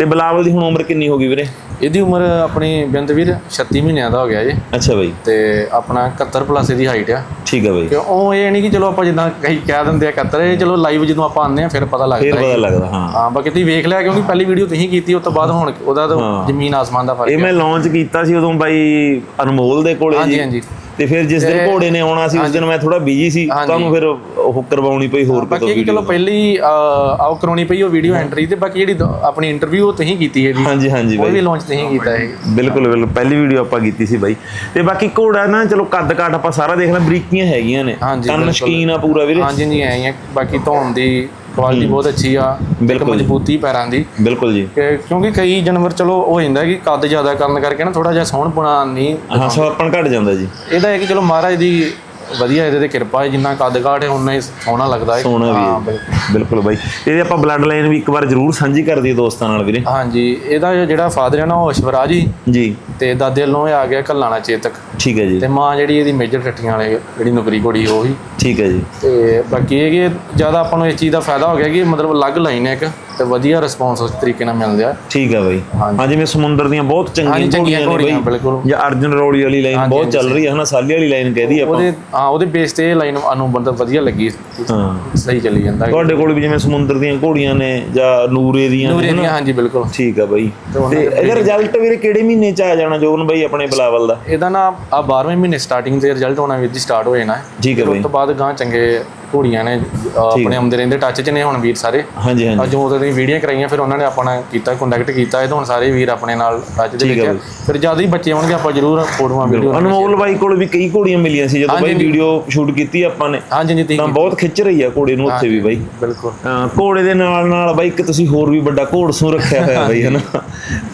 ਤੇ ਬਲਾਵਲ ਦੀ ਹੁਣ ਉਮਰ ਕਿੰਨੀ ਹੋ ਗਈ ਵੀਰੇ? ਇਹਦੀ ਉਮਰ ਆਪਣੀ ਬਿੰਦ ਵੀਰ 36 ਮਹੀਨਿਆਂ ਦਾ ਹੋ ਗਿਆ ਜੀ। ਅੱਛਾ ਬਾਈ। ਤੇ ਆਪਣਾ 71 ਪਲੱਸ ਇਹਦੀ ਹਾਈਟ ਆ। ਠੀਕ ਹੈ ਬਾਈ। ਕਿ ਉਹ ਇਹ ਨਹੀਂ ਕਿ ਚਲੋ ਆਪਾਂ ਜਿੱਦਾਂ ਕਈ ਕਹਿ ਦਿੰਦੇ ਆ 71 ਇਹ ਚਲੋ ਲਾਈਵ ਜਦੋਂ ਆਪਾਂ ਆਉਂਦੇ ਆ ਫਿਰ ਪਤਾ ਫੇਰ ਲੱਗਦਾ ਪਤਾ ਹੈ ਲੱਗਦਾ ਹਾਂ। ਹਾਂ ਬਾਕੀ ਤੁਸੀਂ ਵੇਖ ਲਿਆ ਕਿਉਂਕਿ ਪਹਿਲੀ ਵੀਡੀਓ ਤੁਸੀਂ ਕੀਤੀ ਉਸ ਤੋਂ ਬਾਅਦ ਹੁਣ ਉਹਦਾ ਤਾਂ ਜ਼ਮੀਨ ਆਸਮਾਨ ਦਾ ਫ਼ਰਕ ਇਹ ਮੈਂ ਲਾਂਚ ਕੀਤਾ ਸੀ ਉਦੋਂ ਬਾਈ ਅਨਮੋਲ ਦੇ ਕੋਲੇ ਹਾਂਜੀ ਜੀ। ਹਾਂਜੀ। ਤੇ ਫਿਰ ਜਿਸ ਦਿਨ ਘੋੜੇ ਨੇ ਆਉਣਾ ਸੀ ਉਸ ਦਿਨ ਮੈਂ ਥੋੜਾ ਬਿਜ਼ੀ ਸੀ ਤੁਹਾਨੂੰ ਫਿਰ ਉਹ ਕਰਵਾਉਣੀ ਪਈ ਹੋਰ ਬਾਕੀ ਕਿਤੋਂ ਇਹ ਕਿ ਚਲੋ ਪਹਿਲੀ ਆਉ ਕਰਾਉਣੀ ਪਈ ਉਹ ਵੀਡੀਓ ਐਂਟਰੀ ਤੇ ਬਾਕੀ ਜਿਹੜੀ ਆਪਣੀ ਇੰਟਰਵਿਊ ਉਹ ਤੁਸੀਂ ਕੀਤੀ ਹੈ ਜੀ ਹਾਂਜੀ ਹਾਂਜੀ ਉਹ ਬਾਈ। ਵੀ ਲਾਂਚ ਤੁਸੀਂ ਕੀਤਾ ਹੈ ਬਿਲਕੁਲ ਬਿਲਕੁਲ। ਪਹਿਲੀ ਵੀਡੀਓ ਆਪਾਂ ਕੀਤੀ ਸੀ ਬਾਈ। ਤੇ ਬਾਕੀ ਘੋੜਾ ਨਾ ਚਲੋ ਕੱਦ ਕਾਠ ਆਪਾਂ ਸਾਰਾ ਦੇਖ ਲਾਂ ਬਰੀਕੀਆਂ ਹੈਗੀਆਂ ਨੇ। ਕੰਨ। ਸ਼ਕੀਨ ਆ ਪੂਰਾ ਵੀਰੇ। ਹਾਂਜੀ ਜੀ ਐਂ ਹੀ ਆ। ਬਾਕੀ ਧੌਣ ਦੀ ਕੁਆਲਿਟੀ ਬਹੁਤ ਅੱਛੀ ਆ ਇੱਕ ਬਿਲਕੁਲ ਜੀ। ਮਜ਼ਬੂਤੀ ਪੈਰਾਂ ਦੀ। ਬਿਲਕੁਲ ਜੀ। ਕਿ- ਕਿਉਂਕਿ ਕਈ ਜਾਨਵਰ ਚਲੋ ਹੋ ਜਾਂਦਾ ਕਿ ਕੱਦ ਜ਼ਿਆਦਾ ਕਰਨ ਕਰਕੇ ਨਾ ਥੋੜਾ ਜਿਹਾ ਸੋਹਣਪੁਣਾ ਨਹੀਂ ਹਾਂ ਸਵਾਪਣ ਘਟ ਜਾਂਦਾ ਜੀ। ਇਹਦਾ ਹੈ ਕਿ ਚਲੋ ਮਹਾਰਾਜ ਦੀ ਵਧੀਆ ਇਹਦੇ ਤੇ ਕਿਰਪਾ ਹੈ ਜਿੰਨਾ ਕੱਦ ਕਾਠ ਹੈ ਉਨਾ ਹੀ ਸੋਹਣਾ ਲੱਗਦਾ ਹੈ। ਸੋਹਣਾ ਵੀ ਹਾਂ, ਹੈ। ਬਿਲਕੁਲ। ਬਿਲਕੁਲ ਬਾਈ। ਇਹਦੇ ਆਪਾਂ ਬਲੱਡ ਲਾਈਨ ਵੀ ਇੱਕ ਵਾਰ ਜ਼ਰੂਰ ਸਾਂਝੀ ਕਰ ਦਈਏ ਦੋਸਤਾਂ ਨਾਲ ਵੀਰੇ। ਹਾਂਜੀ ਇਹਦਾ ਜਿਹੜਾ ਫਾਦਰ ਹੈ ਨਾ ਉਹ ਅਸ਼ਵਰਾਜ ਜੀ। ਜੀ। ਤੇ ਦਾਦੇ ਵੱਲੋਂ ਇਹ ਆ ਗਿਆ ਕੱਲਾਣਾ ਚੇਤਕ। ਠੀਕ ਹੈ ਜੀ। ਤੇ ਮਾਂ ਜਿਹੜੀ ਇਹਦੀ ਮੇਜਰ ਠੱਟੀਆਂ ਵਾਲੇ ਜਿਹੜੀ ਨੁਕਰੀ ਘੋੜੀ ਉਹ ਹੀ। ਠੀਕ ਹੈ ਜੀ। ਤੇ ਬਾਕੀ ਇਹ ਕਿ ਜ਼ਿਆਦਾ ਆਪਾਂ ਨੂੰ ਇਸ ਚੀਜ਼ ਦਾ ਫਾਇਦਾ ਹੋ ਗਿਆ ਕਿ ਮਤਲਬ ਅਲੱਗ ਲਾਈਨ ਹੈ ਇੱਕ। ਤੇ ਵਧੀਆ ਰਿਸਪੌਂਸ ਉਸ ਤਰੀਕੇ ਨਾਲ ਮਿਲ ਰਿਹਾ ਠੀਕ ਹੈ ਬਾਈ। ਹਾਂ ਜਿਵੇਂ ਸਮੁੰਦਰ ਦੀਆਂ ਬਹੁਤ ਚੰਗੀਆਂ ਚੰਗੀਆਂ ਘੋੜੀਆਂ ਬਿਲਕੁਲ। ਜਾਂ ਅਰਜਨ ਰੌਲੀ ਵਾਲੀ ਲਾਈਨ ਬਹੁਤ ਚੱਲ ਰਹੀ ਹੈ ਹਨਾ ਸਾਲੀ ਵਾਲੀ ਲਾਈਨ ਕਹਿ ਦੀ ਆਪਾਂ। ਉਹਦੇ ਹਾਂ ਉਹਦੇ ਬੇਸ ਤੇ ਇਹ ਲਾਈਨ ਨੂੰ ਬੰਦਾ ਵਧੀਆ ਲੱਗੀ। ਹਾਂ। ਸਹੀ ਚੱਲੀ ਜਾਂਦਾ ਤੁਹਾਡੇ ਕੋਲ ਵੀ ਜਿਵੇਂ ਸਮੁੰਦਰ ਦੀਆਂ ਘੋੜੀਆਂ ਨੇ ਜਾਂ ਨੂਰੇ ਦੀਆਂ ਨੂਰੇ ਦੀਆਂ ਹਾਂਜੀ ਬਿਲਕੁਲ। ਠੀਕ ਆ ਬਾਈ। ਤੇ ਇਹਦਾ ਰਿਜ਼ਲਟ ਵੀਰੇ ਕਿਹੜੇ ਮਹੀਨੇ ਚ ਆ ਜਾਣਾ ਜੋਨ ਬਾਈ ਆਪਣੇ ਬਲਾਵਲ ਦਾ? ਇਹਦਾ ਨਾ ਆ 12ਵੇਂ ਮਹੀਨੇ ਸਟਾਰਟਿੰਗ ਤੇ ਰਿਜ਼ਲਟ ਹੋਣਾ ਵੀਰ ਜੀ ਸਟਾਰਟ ਹੋ ਜਾਣਾ। ਠੀਕ ਹੈ ਉਸ ਬਾਈ। ਤੋਂ ਬਾਅਦ ਗਾਂ ਚੰਗੇ ਘੋੜੀਆਂ ਨੇ ਆਪਣੇ ਆਉਂਦੇ ਰਹਿੰਦੇ ਟੱਚ 'ਚ ਨੇ ਹੁਣ ਵੀਰ ਸਾਰੇ। ਹਾਂਜੀ ਹਾਂਜੀ। ਅੱਜ ਉਹ ਤੇ ਵੀਡੀਓ ਕਰਾਈਆਂ ਫਿਰ ਉਹਨਾਂ ਨੇ ਆਪਣਾ ਕੀਤਾ ਕੰਟੈਕਟ ਕੀਤਾ ਇਹ ਤਾਂ ਹੁਣ ਸਾਰੇ ਵੀਰ ਆਪਣੇ ਨਾਲ ਟੱਚ ਦੇ ਵਿੱਚ। ਫਿਰ ਜਦ ਹੀ ਬੱਚੇ ਆਉਣਗੇ ਆਪਾਂ ਜ਼ਰੂਰ ਫੋਟੋਆਂ ਵੀਡੀਓ ਅਨਮੋਲ ਬਾਈ ਕੋਲ ਵੀ ਕਈ ਘੋੜੀਆਂ ਮਿਲੀਆਂ ਸੀ ਜਦੋਂ ਬਾਈ ਵੀਡੀਓ ਸ਼ੂਟ ਕੀਤੀ ਆਪਾਂ ਨੇ। ਹਾਂਜੀ ਜੀ ਤਾਂ ਬਹੁਤ ਖਿੱਚ ਰਹੀ ਆ ਘੋੜੇ ਨੂੰ ਉੱਥੇ ਵੀ ਬਾਈ। ਬਿਲਕੁਲ। ਘੋੜੇ ਦੇ ਨਾਲ ਨਾਲ ਬਾਈ ਇੱਕ ਤੁਸੀਂ ਹੋਰ ਵੀ ਵੱਡਾ ਘੋੜਸੂ ਰੱਖਿਆ ਹੋਇਆ ਬਾਈ ਹਨਾ?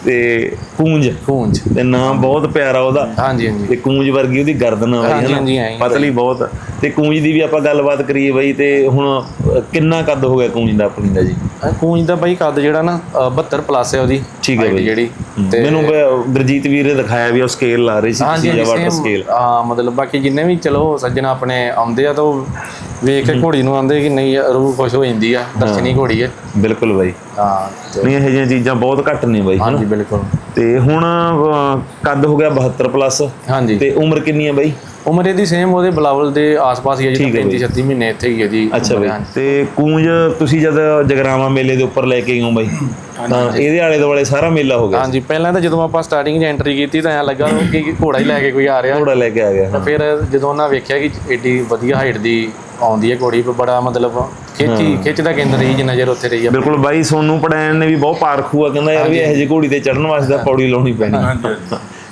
ਤੇ ਕੂੰਜ। ਕੂੰਜ। ਤੇ ਨਾਮ ਬਹੁਤ ਪਿਆਰਾ ਉਹਦਾ। ਹਾਂਜੀ ਹਾਂਜੀ। ਤੇ ਕੂੰਜ ਵਰਗੀ ਉਹਦੀ ਗਰਦਨ ਆ ਬਾਈ ਹਨਾ? ਪਤਲੀ ਬਹੁਤ। ਤੇ ਕੂੰਜ ਦੀ ਵੀ ਆਪਾਂ ਗੱਲਬਾਤ ਕਰੀਏ ਬਾਈ ਤੇ ਹੁਣ ਕਿੰਨਾ ਕੱਦ ਹੋ ਗਿਆ ਕੂੰਜ ਦਾ ਆਪਣੀ ਦਾ ਜੀ? ਕੂੰਜ ਦਾ ਬਾਈ ਕੱਦ ਜਿਹੜਾ ਨਾ ਅਹ, 72 ਪਲੱਸ ਹੈ ਉਹਦੀ ਠੀਕ ਹੈ। ਜਿਹੜੀ। ਤੇ ਮੈਨੂੰ ਗੁਰਜੀਤ ਵੀਰ ਨੇ ਦਿਖਾਇਆ ਵੀ ਉਹ ਸਕੇਲ ਲਾ ਰਹੀ ਸੀ ਤੁਸੀਂ ਹਾਂਜੀ ਵਾਟਰ ਸਕੇਲ ਹਾਂ ਮਤਲਬ ਬਾਕੀ ਜਿੰਨੇ ਵੀ ਚਲੋ ਸੱਜਣ ਆਪਣੇ ਆਉਂਦੇ ਆ ਤਾਂ ਉਹ ਵੇਖ ਕੇ ਘੋੜੀ ਨੂੰ ਆਂਦੇ ਕਿ ਨਹੀਂ ਰੂਹ ਖੁਸ਼ ਹੋ ਜਾਂਦੀ ਆ ਦਰਸ਼ਨੀ ਘੋੜੀ ਹੈ। ਬਿਲਕੁਲ ਬਾਈ। ਹਾਂ ਤੇ- ਨਹੀਂ ਇਹੋ ਜਿਹੀਆਂ ਚੀਜ਼ਾਂ ਬਹੁਤ ਘੱਟ ਨੇ ਬਾਈ ਹਨਾ? ਹਾਂਜੀ ਬਿਲਕੁਲ। ਤੇ ਹੁਣ ਅਹ, ਕੱਦ ਹੋ ਗਿਆ 72 ਪਲੱਸ। ਹਾਂਜੀ। ਤੇ ਉਮਰ ਕਿੰਨੀ ਹੈ ਬਾਈ? ਉਮਰ ਇਹਦੀ ਸੇਮ ਉਹਦੇ ਬਲਾਵਲ ਦੇ ਆਸ-ਪਾਸ ਹੀ ਹੈ ਜੀ 35 36 ਮਹੀਨੇ ਇੱਥੇ ਹੀ ਹੈ ਜੀ ਅੱਛਾ ਉਮਰ, ਬਾਈ। ਹਾਂਜੀ। ਤੇ ਕੂੰਜ ਤੁਸੀਂ ਜਦ ਜਗਰਾਵਾ ਮੇਲੇ ਦੇ ਉੱਪਰ ਲੈ ਕੇ ਗਏ ਹੋ ਬਾਈ ਤਾਂ ਇਹਦੇ ਆਲੇ ਦੁਆਲੇ ਸਾਰਾ ਮੇਲਾ ਹੋ ਗਿਆ? ਹਾਂਜੀ ਪਹਿਲਾਂ ਤਾਂ ਜਦੋਂ ਆਪਾਂ ਸਟਾਰਟਿੰਗ 'ਚ ਐਂਟਰੀ ਕੀਤੀ ਤਾਂ ਐਂ ਲੱਗਾ ਕਿ ਕਿ ਘੋੜਾ ਹੀ ਲੈ ਕੇ ਕੋਈ ਆ ਰਿਹਾ। ਘੋੜਾ ਲੈ ਕੇ ਆ ਗਿਆ ਤਾਂ ਫਿਰ ਜਦੋਂ ਉਹਨਾਂ ਵੇਖਿਆ ਕਿ ਏਡੀ ਵਧੀਆ ਹਾਈਟ ਦੀ ਆਉਂਦੀ ਹੈ ਘੋੜੀ ਬੜਾ ਮਤਲਬ ਖਿੱਚੀ ਖਿੱਚ ਦਾ ਕੇਂਦਰ ਰਹੀ ਜਿੰਨਾ ਚਿਰ ਉੱਥੇ ਰਹੀ ਆ। ਬਿਲਕੁਲ ਬਾਈ ਸੋਨੂ ਪੜੈਣ ਨੇ ਵੀ ਬਹੁਤ ਪਾਰਖੂ ਆ ਕਹਿੰਦਾ ਯਾਰ ਵੀ ਇਹੋ ਜਿਹੀ ਘੋੜੀ ਤੇ ਚੜਨ ਵਾਸਤੇ ਪੌੜੀ ਲਾਉਣੀ ਪੈਣੀ।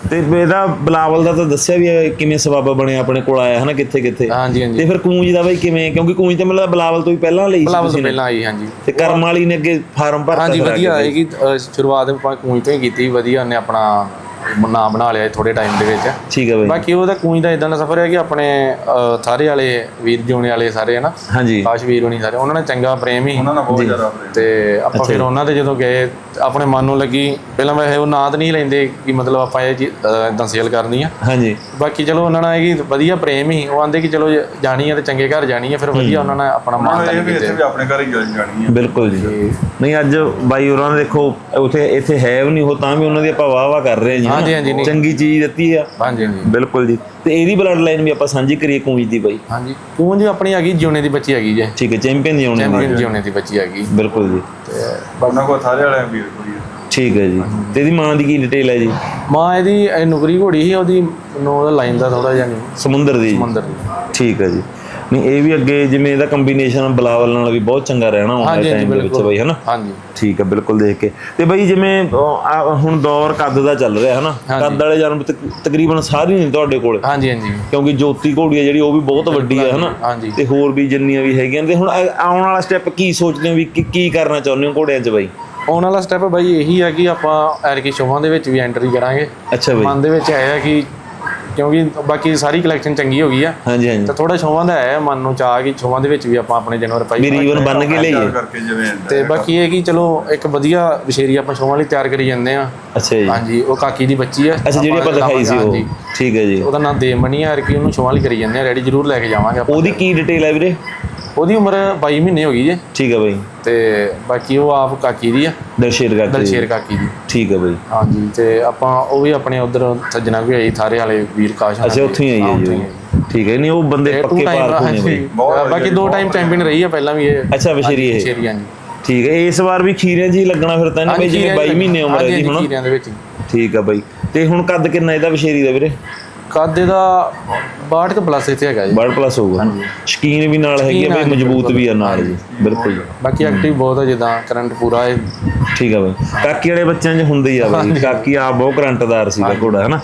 ਤੇ ਇਹਦਾ ਬਲਾਵਲ ਦਾ ਤਾਂ ਦੱਸਿਆ ਵੀ ਕਿਵੇਂ ਸਬਬ ਬਣਿਆ ਆਪਣੇ ਕੋਲ ਆਇਆ ਹਨਾ ਕਿੱਥੇ ਕਿੱਥੇ? ਹਾਂਜੀ ਹਾਂਜੀ। ਤੇ ਫਿਰ ਕੂੰਜ ਦਾ ਬਾਈ ਕਿਵੇਂ? ਕਿਉਂਕਿ ਕੂੰਜ ਤੇ ਮਤਲਬ ਬਲਾਵਲ ਤੋਂ ਹੀ ਪਹਿਲਾਂ ਲਈ ਸੀ ਬਲਾਵਲ ਤੋਂ ਪਹਿਲਾਂ ਆਈ ਹਾਂਜੀ। ਤੇ ਕਰਮ ਵਾਲੀ ਨੇ ਅੱਗੇ ਫਾਰਮ ਭਰਤਾ ਹਾਂਜੀ ਵਧੀਆ। ਆਏਗੀ ਸ਼ੁਰੂਆਤ ਕੂੰਜ ਤੋਂ ਹੀ ਕੀਤੀ ਵਧੀਆ ਉਹਨੇ ਆਪਣਾ ਨਾਮ ਬਣਾ ਲਿਆ ਥੋੜੇ ਟਾਈਮ ਦੇ ਵਿੱਚ। ਠੀਕ ਹੈ ਬਾਈ ਬਾਕੀ ਉਹਦਾ ਕੂੰਜ ਦਾ ਇਦਾਂ ਦਾ ਸਫ਼ਰ ਹੈ ਕਿ ਆਪਣੇ ਅਹ, ਥਾਰੇ ਵਾਲੇ ਵੀਰ ਜੋਨੇ ਵਾਲੇ ਸਾਰੇ ਹਨਾ? ਹਾਂਜੀ। ਕਾਸ਼ ਵੀਰ ਹੋਣੀ ਸਾਰੇ ਉਹਨਾਂ ਨੇ ਚੰਗਾ ਪ੍ਰੇਮ ਹੀ। ਉਹਨਾਂ ਨਾਲ ਬਹੁਤ ਜ਼ਿਆਦਾ ਪ੍ਰੇਮ। ਤੇ ਆਪਾਂ ਫਿਰ ਉਹਨਾਂ ਦੇ ਜਦੋਂ ਗਏ ਆਪਣੇ ਮਨ ਨੂੰ ਲੱਗੀ ਪਹਿਲਾਂ ਵੈਸੇ ਉਹ ਨਾਂ ਤਾਂ ਨਹੀਂ ਲੈਂਦੇ ਕਿ ਮਤਲਬ ਆਪਾਂ ਇਹ ਇਦਾਂ ਸੇਲ ਕਰਨੀ ਆ। ਹਾਂਜੀ। ਬਾਕੀ ਚਲੋ ਉਹਨਾਂ ਨਾਲ ਇਹ ਕਿ ਵਧੀਆ ਪ੍ਰੇਮ ਹੀ ਉਹ ਆਂਦੇ ਕਿ ਚਲੋ ਜਾਣੀ ਆ ਤੇ ਚੰਗੇ ਘਰ ਜਾਣੀ ਆ ਫਿਰ ਵਧੀਆ ਉਹਨਾਂ ਨੇ ਆਪਣਾ ਮਾਨ ਉਹਨਾਂ ਵੀ ਕੀਤੇ। ਇੱਥੇ ਵੀ ਆਪਣੇ ਘਰ ਹੀ ਜਾਣੀ ਹੈ ਬਿਲਕੁਲ ਜੀ। ਨਹੀਂ ਅੱਜ ਬਾਈ ਹੋਰਾਂ ਨੇ ਦੇਖੋ ਉਥੇ ਇੱਥੇ ਹੈ ਵੀ ਨਹੀਂ ਉਹ ਤਾਂ ਵੀ ਉਹਨਾਂ ਦੀ ਆਪਾਂ ਵਾਹ ਵਾਹ ਕਰ ਰਹੇ ਹਾਂ ਜੀ ਹਾਂਜੀ? ਹਾਂਜੀ। ਚੰਗੀ ਚੀਜ਼ ਦਿੱਤੀ ਆ। ਹਾਂਜੀ ਹਾਂਜੀ। ਬਿਲਕੁਲ ਜੀ। ਤੇ ਇਹਦੀ ਬਲੱਡ ਲਾਈਨ ਵੀ ਆਪਾਂ ਸਾਂਝੀ ਕਰੀਏ ਕੂੰਜ ਦੀ ਬਾਈ। ਹਾਂਜੀ। ਕੂੰਜ ਆਪਣੀ ਹੈਗੀ ਜਿਉਣੇ ਦੀ ਬੱਚੀ ਹੈਗੀ ਜੇ। ਠੀਕ ਹੈ ਚੈਂਪੀਅਨ ਦੀ। ਆਉਣੀ ਚੈਂਪੀਅਨ ਜਿਉਣੇ ਦੀ ਬੱਚੀ ਹੈਗੀ। ਬਿਲਕੁਲ ਜੀ। ਉਹਨਾਂ ਕੋਲ ਸਾਰੇ ਵਾਲਿਆਂ ਵੀਰ ਹੈ ਠੀਕ ਹੈ ਜੀ। ਤੇ ਇਹਦੀ ਮਾਂ ਦੀ ਕੀ ਡਿਟੇਲ ਹੈ ਜੀ? ਮਾਂ ਇਹਦੀ ਇਹ ਨੁਕਰੀ ਘੋੜੀ ਸੀ ਉਹਦੀ ਨੂੰ ਉਹਦਾ ਲਾਈਨ ਦਾ ਥੋੜਾ ਜਿਹਾ ਨਹੀਂ। ਸਮੁੰਦਰ ਦੀ ਜੀ। ਮੰਦਰ ਦੀ। ਠੀਕ ਹੈ ਜੀ। ਨਹੀਂ ਇਹ ਵੀ ਅੱਗੇ ਜਿਵੇਂ ਇਹਦਾ ਕੰਬੀਨੇਸ਼ਨ ਬਲਾਵਲ ਨਾਲ ਵੀ ਬਹੁਤ ਚੰਗਾ ਰਹਿਣਾ ਹੁੰਦਾ ਹਾਂਜੀ ਹਾਂਜੀ ਟਾਈਮ ਦੇ ਵਿੱਚ ਬਾਈ ਹਨਾ? ਹਾਂਜੀ। ਠੀਕ ਹੈ ਬਿਲਕੁਲ ਦੇਖ ਕੇ। ਤੇ ਬਾਈ ਜਿਵੇਂ ਹੁਣ ਦੌਰ ਕੱਦ ਦਾ ਚੱਲ ਰਿਹਾ ਹਨਾ? ਕੱਦ ਵਾਲੇ ਤਕ- ਤਕਰੀਬਨ ਸਾਰੇ ਨੇ ਤੁਹਾਡੇ ਕੋਲ। ਹਾਂਜੀ ਹਾਂਜੀ। ਕਿਉਂਕਿ ਜੋਤੀ ਘੋੜੀ ਹੈ ਜਿਹੜੀ ਉਹ ਵੀ ਬਹੁਤ ਵੱਡੀ ਹੈ ਹਨਾ? ਤੇ ਹੋਰ ਵੀ ਜਿੰਨੀਆਂ ਵੀ ਹੈਗੀਆਂ ਤੇ ਹੁਣ ਆਉਣ ਵਾਲਾ ਸਟੈਪ ਕੀ ਸੋਚਦੇ ਹੋ ਵੀ ਕੀ- ਕਰਨਾ ਚਾਹੁੰਦੇ ਹੋ ਘੋੜਿਆਂ 'ਚ ਬਾਈ? ਆਉਣ ਵਾਲਾ ਸਟੈਪ ਬਾਈ ਇਹੀ ਹੈ ਕਿ ਆਪਾਂ ਐਰਕੀ ਸ਼ੋਆਂ ਦੇ ਵਿੱਚ ਵੀ ਐਂਟਰੀ ਕਰਾਂਗੇ। ਅੱਛਾ ਬਾਈ। ਮਨ ਦੇ ਵਿੱਚ ਆਇਆ ਕਿ ਕਿਉਂਕਿ ਬਾਕੀ ਸਾਰੀ ਕਲੈਕਸ਼ਨ ਚੰਗੀ ਹੋ ਗਈ ਆ। ਹਾਂਜੀ ਹਾਂਜੀ। ਤਾਂ ਥੋੜਾ ਸ਼ੋਆਂ ਦਾ ਹੈ ਮਨ ਨੂੰ ਚਾਹ ਕਿ ਸ਼ੋਆਂ ਦੇ ਵਿੱਚ ਵੀ ਆਪਾਂ ਆਪਣੇ ਜਾਨਵਰ ਵੀ ਪਾਈ ਰੀਵਨ ਬੰਨ ਕੇ ਲਈਏ। ਤਿਆਰ ਕਰਕੇ ਜਿਵੇਂ ਤੇ ਬਾਕੀ ਇਹ ਕਿ ਚਲੋ ਇੱਕ ਵਧੀਆ ਵਿਸ਼ੇਰੀ ਆਪਾਂ ਸ਼ੋਆਂ ਲਈ ਤਿਆਰ ਕਰੀ ਜਾਂਦੇ ਆ। ਅੱਛਾ ਜੀ। ਹਾਂਜੀ ਉਹ ਕਾਕੀ ਦੀ ਬੱਚੀ ਆ। ਅੱਛਾ ਜਿਹੜੀ ਆਪਾਂ ਦਿਖਾਈ ਸੀ ਉਹ। ਠੀਕ ਹੈ ਜੀ। ਉਹਦਾ ਨਾਮ ਦੇਵਮਣੀ ਆ ਕਿ ਉਹਨੂੰ ਸ਼ੋਆਂ ਲਈ ਕਰੀ ਜਾਂਦੇ ਆ ਰੈਡੀ ਜ਼ਰੂਰ ਲੈ ਕੇ ਜਾਵਾਂਗੇ ਆਪਾਂ ਉਹਦੀ ਕੀ ਡਿਟੇਲ ਹੈ ਵੀਰੇ? ਉਹਦੀ ਉਮਰ 22 ਮਹੀਨੇ ਹੋ ਗਈ ਜੇ। ਠੀਕ ਹੈ ਬਾਈ। ਤੇ ਬਾਕੀ ਉਹ ਆਪ ਕਾਕੀ ਦੀ ਆ। ਦਰਸ਼ੇਰ ਕਰਕੇ ਦਲਸ਼ੇਰ ਕਾਕੀ ਦੀ। ਠੀਕ ਹੈ ਬਾਈ। ਹਾਂਜੀ ਤੇ ਆਪਾਂ ਉਹ ਵੀ ਆਪਣੇ ਉਧਰ ਸੱਜਣਾ ਵੀ ਆਈ ਥਾਰੇ ਵਾਲੇ ਵੀਰ ਕਾਸ਼ ਅੱਛਾ ਉੱਥੇ ਹੀ ਆਈ ਹੈ ਜੀ। ਠੀਕ ਹੈ ਨਹੀਂ ਉਹ ਬੰਦੇ ਪੱਕੇ ਪਾਰਕ ਨੇ ਬਾਈ। ਬਾਕੀ ਦੋ ਟਾਈਮ ਚੈਂਪੀਅਨ ਰਹੀ ਆ ਪਹਿਲਾਂ ਵੀ ਇਹ। ਅੱਛਾ ਬਸ਼ੇਰੀ ਇਹ। ਸ਼ੇਰੀ ਹਾਂਜੀ। ਠੀਕ ਹੈ ਇਸ ਵਾਰ ਵੀ ਖੀਰਿਆਂ 'ਚ ਹੀ ਲੱਗਣਾ ਫਿਰ ਤਾਂ ਨਹੀਂ ਬਾਈ ਜਿਵੇਂ 22 ਮਹੀਨੇ ਉਮਰ ਹੈ ਜੀ ਹੁਣ। ਖੀਰਿਆਂ ਦੇ ਵਿੱਚ ਠੀਕ ਆ ਬਾਈ। ਤੇ ਹੁਣ ਕੱਦ ਕਿੰਨਾ ਇਹਦਾ ਬਸ਼ੇਰੀ ਦਾ ਵੀਰੇ? ਕੱਦ ਦਾ 62 ਕੁ ਪਲੱਸ ਇੱਥੇ ਹੈਗਾ ਜੀ। ਬੜ ਪਲੱਸ ਹੋਊਗਾ। ਸ਼ਕੀਨ ਵੀ ਨਾਲ ਹੈਗੀ ਆ ਬਾਈ ਹਾਂਜੀ, ਮਜ਼ਬੂਤ ਵੀ ਆ ਨਾਲ ਜੀ। ਬਿਲਕੁਲ ਬਾਕੀ ਐਕਟਿਵ ਬਹੁਤ ਹੈ ਜਿੱਦਾਂ ਕਰੰਟ ਪੂਰਾ ਹੈ ਠੀਕ ਆ ਬਾਈ। ਕਾਕੀ ਵਾਲੇ ਬੱਚਿਆਂ 'ਚ ਹੁੰਦੇ ਹੀ ਆ ਬਾਈ। ਕਾਕੀ ਆ ਬਹੁਤ ਕਰੰਟਦਾਰ ਸੀਗਾ ਘੋੜਾ ਹਨਾ?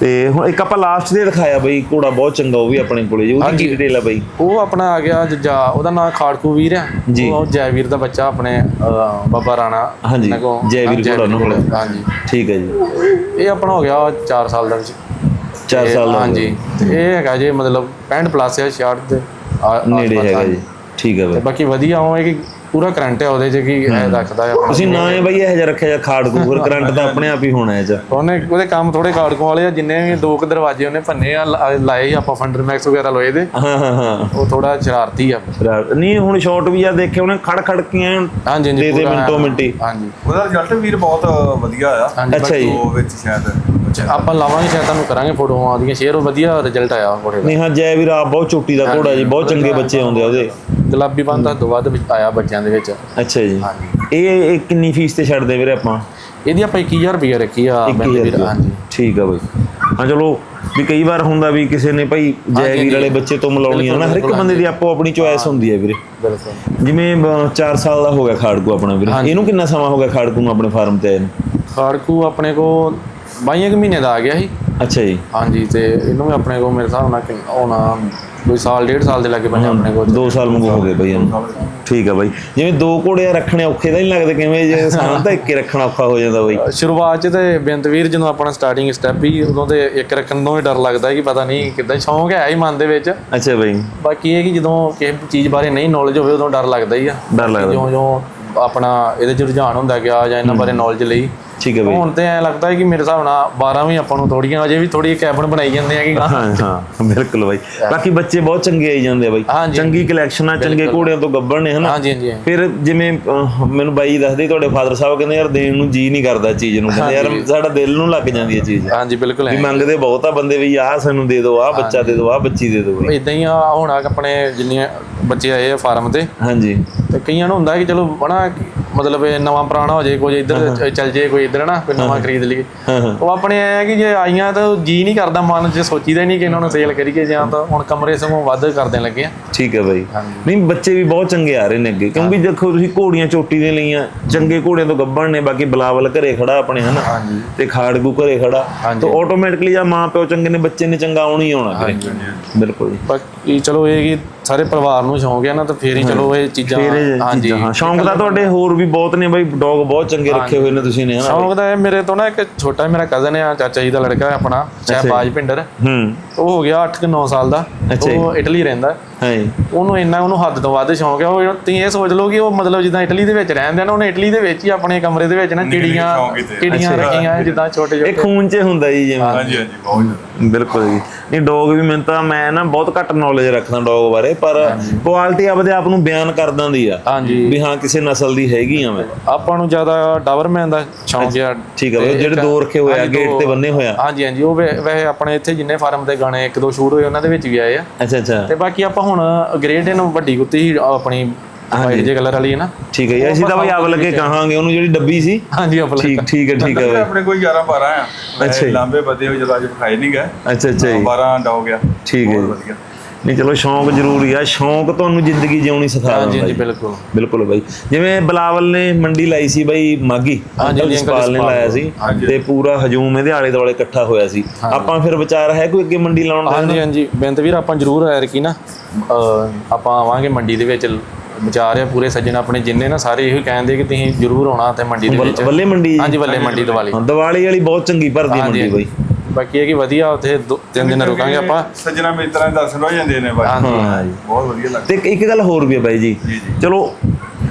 ਤੇ ਹੁਣ ਇੱਕ ਆਪਾਂ ਲਾਸਟ ਦੇ ਦਿਖਾਇਆ ਬਾਈ ਘੋੜਾ ਬਹੁਤ ਚੰਗਾ ਉਹ ਵੀ ਆਪਣੇ ਕੋਲੇ ਜੀ ਉਹਦੀ ਕੀ ਡਿਟੇਲ ਆ ਬਾਈ। ਉਹ ਆਪਣਾ ਆ ਗਿਆ ਜੱਜਾ ਉਹਦਾ ਨਾਮ ਖਾੜਕੂ ਵੀਰ ਆ। ਜੀ। ਉਹ ਜੈਵੀਰ ਦਾ ਬੱਚਾ ਆਪਣੇ ਅਹ, ਬਾਬਾ ਰਾਣਾ ਹਾਂਜੀ, ਉਹਨਾਂ ਕੋਲ- ਜੈਵੀਰ ਘੋੜਾ ਉਹਨਾਂ ਕੋਲ। ਹਾਂਜੀ। ਠੀਕ ਹੈ ਜੀ। ਇਹ ਆਪਣਾ ਹੋ ਗਿਆ 4 ਸਾਲ ਦਾ ਵਿੱਚ। 4 ਸਾਲ ਦਾ ਹਾਂਜੀ। ਇਹ ਹੈਗਾ ਜੇ ਮਤਲਬ 65 ਪਲੱਸ ਹੈ 66 ਦੇ ਆ- ਨੇੜੇ ਹੈਗਾ। ਜੀ। ਠੀਕ ਹੈ ਬਾਈ। ਬਾਕੀ ਵਧੀਆ ਉਹ ਹੈ ਕਿ ਪੂਰਾ ਕਰੰਟ ਹੈ ਉਹਦੇ ਚ ਕਿ ਇਹ ਰੱਖਦਾ ਹੈ ਤੁਸੀਂ ਨਾ ਹੈ ਬਾਈ ਇਹ ਜਿਹਾ ਰੱਖਿਆ ਜਾਂ ਖਾੜ ਕੂਰ ਕਰੰਟ ਤਾਂ ਆਪਣੇ ਆਪ ਹੀ ਹੋਣਾ ਇਹ ਚ ਉਹਨੇ ਉਹਦੇ ਕੰਮ ਥੋੜੇ ਕਾੜਕੋਂ ਵਾਲੇ ਆ ਜਿੰਨੇ ਵੀ ਦੋ ਕੁ ਦਰਵਾਜ਼ੇ ਉਹਨੇ ਭੰਨੇ ਆ ਲਾਏ ਆਪਾਂ ਫੰਡਰ ਮੈਕਸ ਵਗੈਰਾ ਲੋਏ ਦੇ। ਹਾਂ ਹਾਂ ਹਾਂ। ਉਹ ਥੋੜਾ ਸ਼ਰਾਰਤੀ ਆ। ਨਹੀਂ ਹੁਣ ਸ਼ਾਟ ਵੀ ਆ ਦੇਖੇ ਉਹਨੇ ਖੜ ਖੜ ਕੇ ਐਨ ਹਾਂਜੀ ਦੇ ਹਾਂਜੀ ਦੇ ਪੂਰਾ- ਮਿੰਟੋ ਮਿੰਟੀ। ਹਾਂਜੀ। ਉਹਦਾ ਰਿਜ਼ਲਟ ਵੀਰ ਬਹੁਤ ਵਧੀਆ ਆ। ਅੱਛਾ ਜੀ। ਉਹ ਵਿੱਚ ਸ਼ਾਇਦ। ਆਪਾਂ ਲਾਵਾਂਗੇ ਸ਼ਾਇਦ ਤੁਹਾਨੂੰ ਕਰਾਂਗੇ ਫੋਟੋਆਂ ਆਦੀਆਂ ਸ਼ੇਅਰ ਉਹ ਵਧੀਆ ਰਿਜ਼ਲਟ ਆਇਆ ਫੋਟੋ ਦਾ। ਨਹੀਂ ਹਾਂ ਜੈ ਵੀਰ ਆਪ ਬਹੁਤ ਚੋਟੀ ਦਾ ਘੋੜਾ ਜੀ ਬਹੁਤ ਚੰਗੇ ਬੱਚੇ ਆਉਂਦੇ ਆ ਉਹਦੇ। ਗੁਲਾਬੀ ਬੰਦ ਤੋਂ ਵੱਧ ਵਿੱਚ ਆਇਆ ਬੱਚਿਆਂ ਦੇ ਵਿੱਚ। ਅੱਛਾ ਜੀ। ਇਹ ਇਹ ਕਿੰਨੀ ਫੀਸ ਤੇ ਛੱਡਦੇ ਵੀਰੇ ਆਪਾਂ? ਇਹਦੀ ਆਪਾਂ 21000 ਰੁਪਏ ਰੱਖੀ ਆ 21000 ਬਿੰਦ ਵੀਰ। ਹਾਂਜੀ। ਠੀਕ ਆ ਬਈ। ਹਾਂ ਚਲੋ ਵੀ ਕਈ ਵਾਰ ਹੁੰਦਾ ਵੀ ਕਿਸੇ ਨੇ ਭਾਈ ਜੈ ਵੀਰ ਵਾਲੇ। ਬੱਚੇ ਤੋਂ ਮਿਲਾਉਣੀ ਆ ਨਾ ਹਰ ਇੱਕ ਬੰਦੇ ਦੀ ਆਪੋ ਆਪਣੀ ਚੁਆਇਸ ਹੁੰਦੀ ਹੈ ਵੀਰੇ। ਬਿਲਕੁਲ। ਜਿਵੇਂ 4 ਸਾਲ ਦਾ ਹੋ ਗਿਆ ਖਾੜਕੂ ਆਪਣਾ ਵੀਰੇ। ਇਹਨੂੰ ਕਿੰਨਾ ਸਮਾਂ ਹੋ ਗਿਆ ਖਾੜਕੂ ਨੂੰ ਆਪਣੇ ਫਾਰਮ ਤੇ ਆਏ ਨੂੰ? ਖਾੜਕੂ ਆਪਣੇ ਕੋ 22 ਕੁ ਮਹੀਨੇ ਦਾ ਆ ਗਿਆ ਸੀ। ਅੱਛਾ ਜੀ। ਹਾਂਜੀ ਤੇ ਇਹਨੂੰ ਵੀ ਆਪਣੇ ਕੋ ਮੇਰੇ ਹਿਸਾਬ ਨਾਲ ਕਿ- ਹੋਣਾ ਕੋਈ ਸਾਲ ਡੇਢ ਸਾਲ ਦੇ ਲੱਗੇ ਬੰਨੇ ਆਪਣੇ ਕੋਲ। 2 ਸਾਲ ਮੰਗੋ ਹੋ ਗਏ ਬਈ ਇਹਨੂੰ। ਠੀਕ ਆ ਬਾਈ। ਜਿਵੇਂ ਦੋ ਘੋੜੇ ਰੱਖਣੇ ਔਖੇ ਤਾਂ ਨਹੀਂ ਲੱਗਦੇ ਕਿਵੇਂ ਜੇ ਸਾਨ ਤਾਂ ਇੱਕ ਹੀ ਰੱਖਣਾ ਔਖਾ ਹੋ ਜਾਂਦਾ ਬਾਈ। ਸ਼ੁਰੂਆਤ ਚ ਤੇ ਬੇਅੰਤ ਵੀਰ ਜਦੋਂ ਆਪਣਾ ਸਟਾਰਟਿੰਗ ਸਟੈਪ ਹੀ ਉਦੋਂ ਤੇ ਇੱਕ ਰੱਖਣ ਤੋਂ ਹੀ ਡਰ ਲੱਗਦਾ ਕਿ ਪਤਾ ਨਹੀਂ ਕਿੱਦਾਂ ਸ਼ੌਂਕ ਹੈ ਹੀ ਮਨ ਦੇ ਵਿੱਚ। ਅੱਛਾ ਬਾਈ। ਬਾਕੀ ਇਹ ਕਿ ਜਦੋਂ ਕਿਸੇ ਚੀਜ਼ ਬਾਰੇ ਨਹੀਂ ਨੌਲੇਜ ਹੋਵੇ ਉਦੋਂ ਡਰ ਲੱਗਦਾ ਹੀ ਆ। ਡਰ ਲੱਗਦਾ। ਜਿਉਂ ਜਿਉਂ ਆਪਣਾ ਇਹਦੇ ਚ ਰੁਝਾਨ ਹੁੰਦਾ ਗਿਆ ਜਾਂ ਇਹਨਾਂ ਬਾਰੇ ਨੌਲੇਜ ਲਈ। ਠੀਕ ਹੈ ਬਾਈ। ਹੁਣ ਤੇ ਐ ਲੱਗਦਾ ਹੈ ਕਿ ਮੇਰੇ ਹਿਸਾਬ ਨਾਲ 12 ਵੀ ਆਪਾਂ ਨੂੰ ਥੋੜੀਆਂ ਅਜੇ ਵੀ ਥੋੜੀ ਕੈਬਨ ਬਣਾਈ ਜਾਂਦੇ ਆ ਕਿ ਹਾਂ ਹਾਂ ਬਿਲਕੁਲ ਬਾਈ। ਬਾਕੀ ਬੱਚੇ ਬਹੁਤ ਚੰਗੇ ਆਈ ਜਾਂਦੇ ਆ ਬਾਈ। ਚੰਗੀ ਕਲੈਕਸ਼ਨ ਆ ਚੰਗੇ ਘੋੜਿਆਂ ਤੋਂ ਗੱਬਣ ਨੇ ਹਨਾ? ਹਾਂਜੀ ਹਾਂਜੀ ਫਿਰ ਜਿਵੇਂ ਮੈਨੂੰ ਬਾਈ ਦੱਸਦੇ ਤੁਹਾਡੇ ਫਾਦਰ ਸਾਹਿਬ ਕਹਿੰਦੇ ਯਾਰ ਦੇਣ ਨੂੰ ਜੀ ਨਹੀਂ ਕਰਦਾ ਚੀਜ਼ ਨੂੰ। ਕਹਿੰਦੇ ਯਾਰ ਸਾਡਾ ਦਿਲ ਨੂੰ ਲੱਗ ਜਾਂਦੀ ਹੈ ਚੀਜ਼। ਹਾਂਜੀ ਬਿਲਕੁਲ ਵੀ ਮੰਗਦੇ ਬਹੁਤ ਆ ਬੰਦੇ ਵੀ ਆਹ ਸਾਨੂੰ ਦੇ ਦਿਓ ਆਹ ਬੱਚਾ ਦੇ ਦਿਓ ਆਹ ਬੱਚੀ ਦੇ ਦਿਓ ਇਦਾਂ ਹੀ ਆ ਹੁਣ ਆ ਆਪਣੇ ਜਿੰਨੇ ਬੱਚੇ ਆਏ ਆ ਫਾਰਮ ਤੇ ਹਾਂਜੀ। ਤੇ ਕਈਆਂ ਨੂੰ ਹੁੰਦਾ ਕਿ ਚਲੋ ਬਣਾ ਮਤਲਬ ਇਹ ਨਵਾਂ ਪੁਰਾਣਾ ਹੋ ਜਾਏ ਕੋਈ ਇੱਧਰ ਚੱਲ ਜੇ ਕੋਈ ਇੱਧਰ ਨਾ ਕੋਈ ਨਵਾਂ ਖਰੀਦ ਲਈਏ। ਉਹ ਆਪਣੇ ਐ ਆ ਕਿ ਜੇ ਆਈਆਂ ਤਾਂ ਜੀ ਨਹੀਂ ਕਰਦਾ ਮਨ 'ਚ ਸੋਚੀਦਾ ਨਹੀਂ ਕਿ ਇਹਨਾਂ ਨੂੰ ਸੇਲ ਕਰੀਏ ਜਾਂ ਤਾਂ ਹੁਣ ਕਮਰੇ ਸਗੋਂ ਵੱਧ ਕਰਦੇ ਲੱਗੇ ਆ। ਠੀਕ ਹੈ ਬਾਈ। ਨਹੀਂ ਬੱਚੇ ਵੀ ਬਹੁਤ ਚੰਗੇ ਆ ਰਹੇ ਨੇ ਅੱਗੇ ਕਿਉਂਕਿ ਦੇਖੋ ਤੁਸੀਂ ਘੋੜੀਆਂ ਚੋਟੀ ਦੇ ਲਈਆਂ ਚੰਗੇ ਘੋੜਿਆਂ ਤੋਂ ਗੱਬਣ ਨੇ ਬਾਕੀ ਬਲਾਵਲ ਘਰੇ ਖੜਾ ਆਪਣੇ ਹਨਾ? ਤੇ ਖਾੜਗੂ ਘਰੇ ਖੜਾ ਤਾਂ ਆਟੋਮੈਟਿਕਲੀ ਜਾਂ ਮਾਂ ਪਿਓ ਚੰਗੇ ਨੇ ਬੱਚੇ ਨੇ ਚੰਗਾ ਆਉਣਾ ਹੀ ਆਉਣਾ ਬਿਲਕੁਲ ਜੀ। ਬਾਕੀ ਚਲੋ ਇਹ ਕਿ ਸਾਰੇ ਪਰਿਵਾਰ ਨੂੰ ਸ਼ੌਂਕ ਹੈ ਨਾ ਤਾਂ ਫੇਰ ਹੀ ਚਲੋ ਇਹ ਚੀਜ਼ਾਂ ਹਾਂਜੀ। ਹਾਂ। ਸ਼ੌਂਕ ਤਾਂ ਤੁਹਾਡੇ ਹੋਰ ਵੀ ਬਹੁਤ ਨੇ ਬਾਈ ਡੌਗ ਬਹੁਤ ਚੰਗੇ ਰੱਖੇ ਹੋਏ ਨੇ ਤੁਸੀਂ ਨੇ ਸ਼ੌਂਕ ਦਾ ਇਹ ਮੇਰੇ ਤੋਂ ਨਾ ਇੱਕ ਛੋਟਾ ਮੇਰਾ ਕਜ਼ਨ ਆ ਚਾਚਾ ਜੀ ਦਾ ਲੜਕਾ ਹੈ ਆਪਣਾ ਸ਼ਹਿਬਾਜ ਪਿੰਡਰ। ਹੂੰ। ਉਹ ਹੋ ਗਿਆ 8-9 ਸਾਲ ਦਾ। ਉਹ ਇਟਲੀ ਰਹਿੰਦਾ। ਹਾਂ ਜੀ। ਉਹਨੂੰ ਇੰਨਾ ਉਹਨੂੰ ਹੱਦ ਤੋਂ ਵੱਧ ਸ਼ੌਂਕ ਹੈ ਉਹ ਤੁਸੀਂ ਇਹ ਸੋਚ ਲਓ ਕਿ ਉਹ ਮਤਲਬ ਜਿੱਦਾਂ ਇਟਲੀ ਦੇ ਵਿੱਚ ਰਹਿੰਦੇ ਆ ਨਾ ਉਹਨੇ ਇਟਲੀ ਦੇ ਵਿੱਚ ਹੀ ਆਪਣੇ ਕਮਰੇ ਦੇ ਵਿੱਚ ਨਾ ਕੀਤੇ। ਚਿੜੀਆਂ ਰੱਖੀਆਂ ਜਿੱਦਾਂ ਛੋਟੇ ਇਹ ਛੋਟੇ। ਖੂਨ 'ਚ ਹੁੰਦਾ ਜੀ ਜਿਵੇਂ। ਹਾਂਜੀ ਹਾਂਜੀ ਬਹੁਤ ਜ਼ਿਆਦਾ। ਬਿਲਕੁਲ ਜੀ। ਨਹੀਂ ਡੌਗ ਵੀ ਮੈਨੂੰ ਤਾਂ ਮੈਂ ਨਾ ਬਹੁਤ ਘੱਟ ਨੌਲੇਜ ਰੱਖਦਾ ਡੌਗ ਬਾਰੇ ਪਰ ਕੁਆਲਿਟੀ ਆਪਦੇ ਆਪ ਨੂੰ ਬਿਆਨ ਕਰ ਦਿੰਦੀ ਆ। ਹਾਂਜੀ। ਵੀ ਹਾਂ ਕਿਸੇ ਨਸਲ ਦੀ ਹੈਗੀ ਆ ਮੈਂ। ਆਪਾਂ ਨੂੰ ਜ਼ਿਆਦਾ ਡਾਵਰਮੈਨ ਦਾ ਸ਼ੌਂਕ ਆ। ਠੀਕ ਉਹ ਜਿਹੜੇ ਦੋ ਰੱਖੇ ਹੋਏ ਆ ਹਾਂਜੀ, ਗੇਟ ਤੇ ਬੰਨੇ ਹੋਇਆ ਹਾਂਜੀ ਹਾਂਜੀ ਉਹ ਵੈਸੇ ਆਪਣੇ ਇੱਥੇ ਜਿੰਨੇ ਫਾਰਮ ਦੇ ਗਾਣੇ ਇੱਕ ਦੋ ਸ਼ੂਟ ਹੋਏ ਉਹਨਾਂ ਦੇ ਵਿੱਚ ਵੀ ਆਏ ਆ। ਅੱਛਾ ਅੱਛਾ। ਤੇ ਬਾਕੀ ਆਪਾਂ ਹੁਣ ਗ੍ਰੇਡ ਇਨ ਵੱਡੀ ਕੁੱਤੀ ਸੀ ਆਪਣੀ ਵਾਈਟ ਜੇ ਕਲਰ ਵਾਲੀ ਹੈ ਨਾ। ਠੀਕ ਹੈ ਜੀ ਅਸੀਂ ਤਾਂ ਬਈ ਆਪ ਲੱਗੇ ਕਹਾਂਗੇ ਉਹਨੂੰ ਜਿਹੜੀ ਡੱਬੀ ਸੀ। ਹਾਂਜੀ ਆਪਾਂ ਠੀਕ ਠੀਕ ਹੈ ਠੀਕ ਹੈ ਆਪਣੇ ਕੋਈ 11 12 ਆ। ਅੱਛਾ। ਲਾਂਬੇ ਵਧੇ ਹੋਏ ਜਦੋਂ ਅੱਜ ਵਿਖਾਏ ਨਹੀਂ ਗਏ ਅੱਛਾ ਅੱਛਾ ਜੀ। 12 ਡਾ ਹੋ ਗਿਆ। ਠੀਕ ਹੈ। ਵਧੀਆ। ਨਹੀਂ ਚਲੋ ਸ਼ੌਂਕ ਜ਼ਰੂਰੀ ਆ ਸ਼ੌਂਕ ਤੁਹਾਨੂੰ ਜ਼ਿੰਦਗੀ ਜਿਉਣੀ ਸਿਖਾ ਹਾਂਜੀ ਦਿੰਦਾ ਹਾਂਜੀ ਜੀ ਬਿਲਕੁਲ। ਬਿਲਕੁਲ ਬਾਈ। ਜਿਵੇਂ ਬਲਾਵਲ ਨੇ ਮੰਡੀ ਲਾਈ ਸੀ ਬਾਈ ਮਾਗੀ ਹਾਂਜੀ, ਅੰਕਲ ਜਸਪਾਲ ਨੇ ਲਾਇਆ ਸੀ ਹਾਂਜੀ। ਤੇ ਪੂਰਾ ਹਜੂਮ ਇਹਦੇ ਆਲੇ ਦੁਆਲੇ ਇਕੱਠਾ ਹੋਇਆ ਸੀ। ਆਪਾਂ ਫਿਰ ਵਿਚਾਰ ਹੈ ਕੋਈ ਅੱਗੇ ਮੰਡੀ ਲਾਉਣ ਦਾ? ਹਾਂਜੀ ਹਾਂਜੀ। ਬੇਨਤ ਵੀਰ ਆਪਾਂ ਜ਼ਰੂਰ ਐਰ ਕੀ ਨਾ ਆਪਾਂ ਆਵਾਂਗੇ ਮੰਡੀ ਦੇ ਵਿੱਚ। ਵਿਚਾਰ ਆ ਪੂਰੇ ਸੱਜਣ ਆਪਣੇ ਜਿੰਨੇ ਨਾ ਸਾਰੇ ਇਹੋ ਕਹਿੰਦੇ ਕਿ ਤੁਸੀਂ ਜ਼ਰੂਰ ਆਉਣਾ ਤੇ ਮੰਡੀ ਦੇ ਵਿੱਚ। ਬੱਲੇ ਮੰਡੀ? ਹਾਂਜੀ ਬੱਲੇ ਮੰਡੀ ਦੀਵਾਲੀ। ਦੀਵਾਲੀ ਵਾਲੀ ਬਹੁਤ ਚੰਗੀ ਭਰਦੀ ਮੰਡੀ ਬਾਈ। ਬਾਕੀ ਇਹ ਕਿ ਵਧੀਆ ਉੱਥੇ ਦੋ- ਤਿੰਨ ਦਿਨ ਰੁਕਾਂਗੇ ਆਪਾਂ। ਸੱਜਣਾ ਮਿੱਤਰਾਂ ਦੇ ਦਰਸ਼ਨ ਹੋ ਜਾਂਦੇ ਨੇ ਬਾਈ। ਹਾਂ ਜੀ ਬਹੁਤ ਵਧੀਆ ਲੱਗਦਾ। ਤੇ ਇੱਕ- ਇੱਕ ਗੱਲ ਹੋਰ ਵੀ ਹੈ ਬਾਈ ਜੀ। ਚਲੋ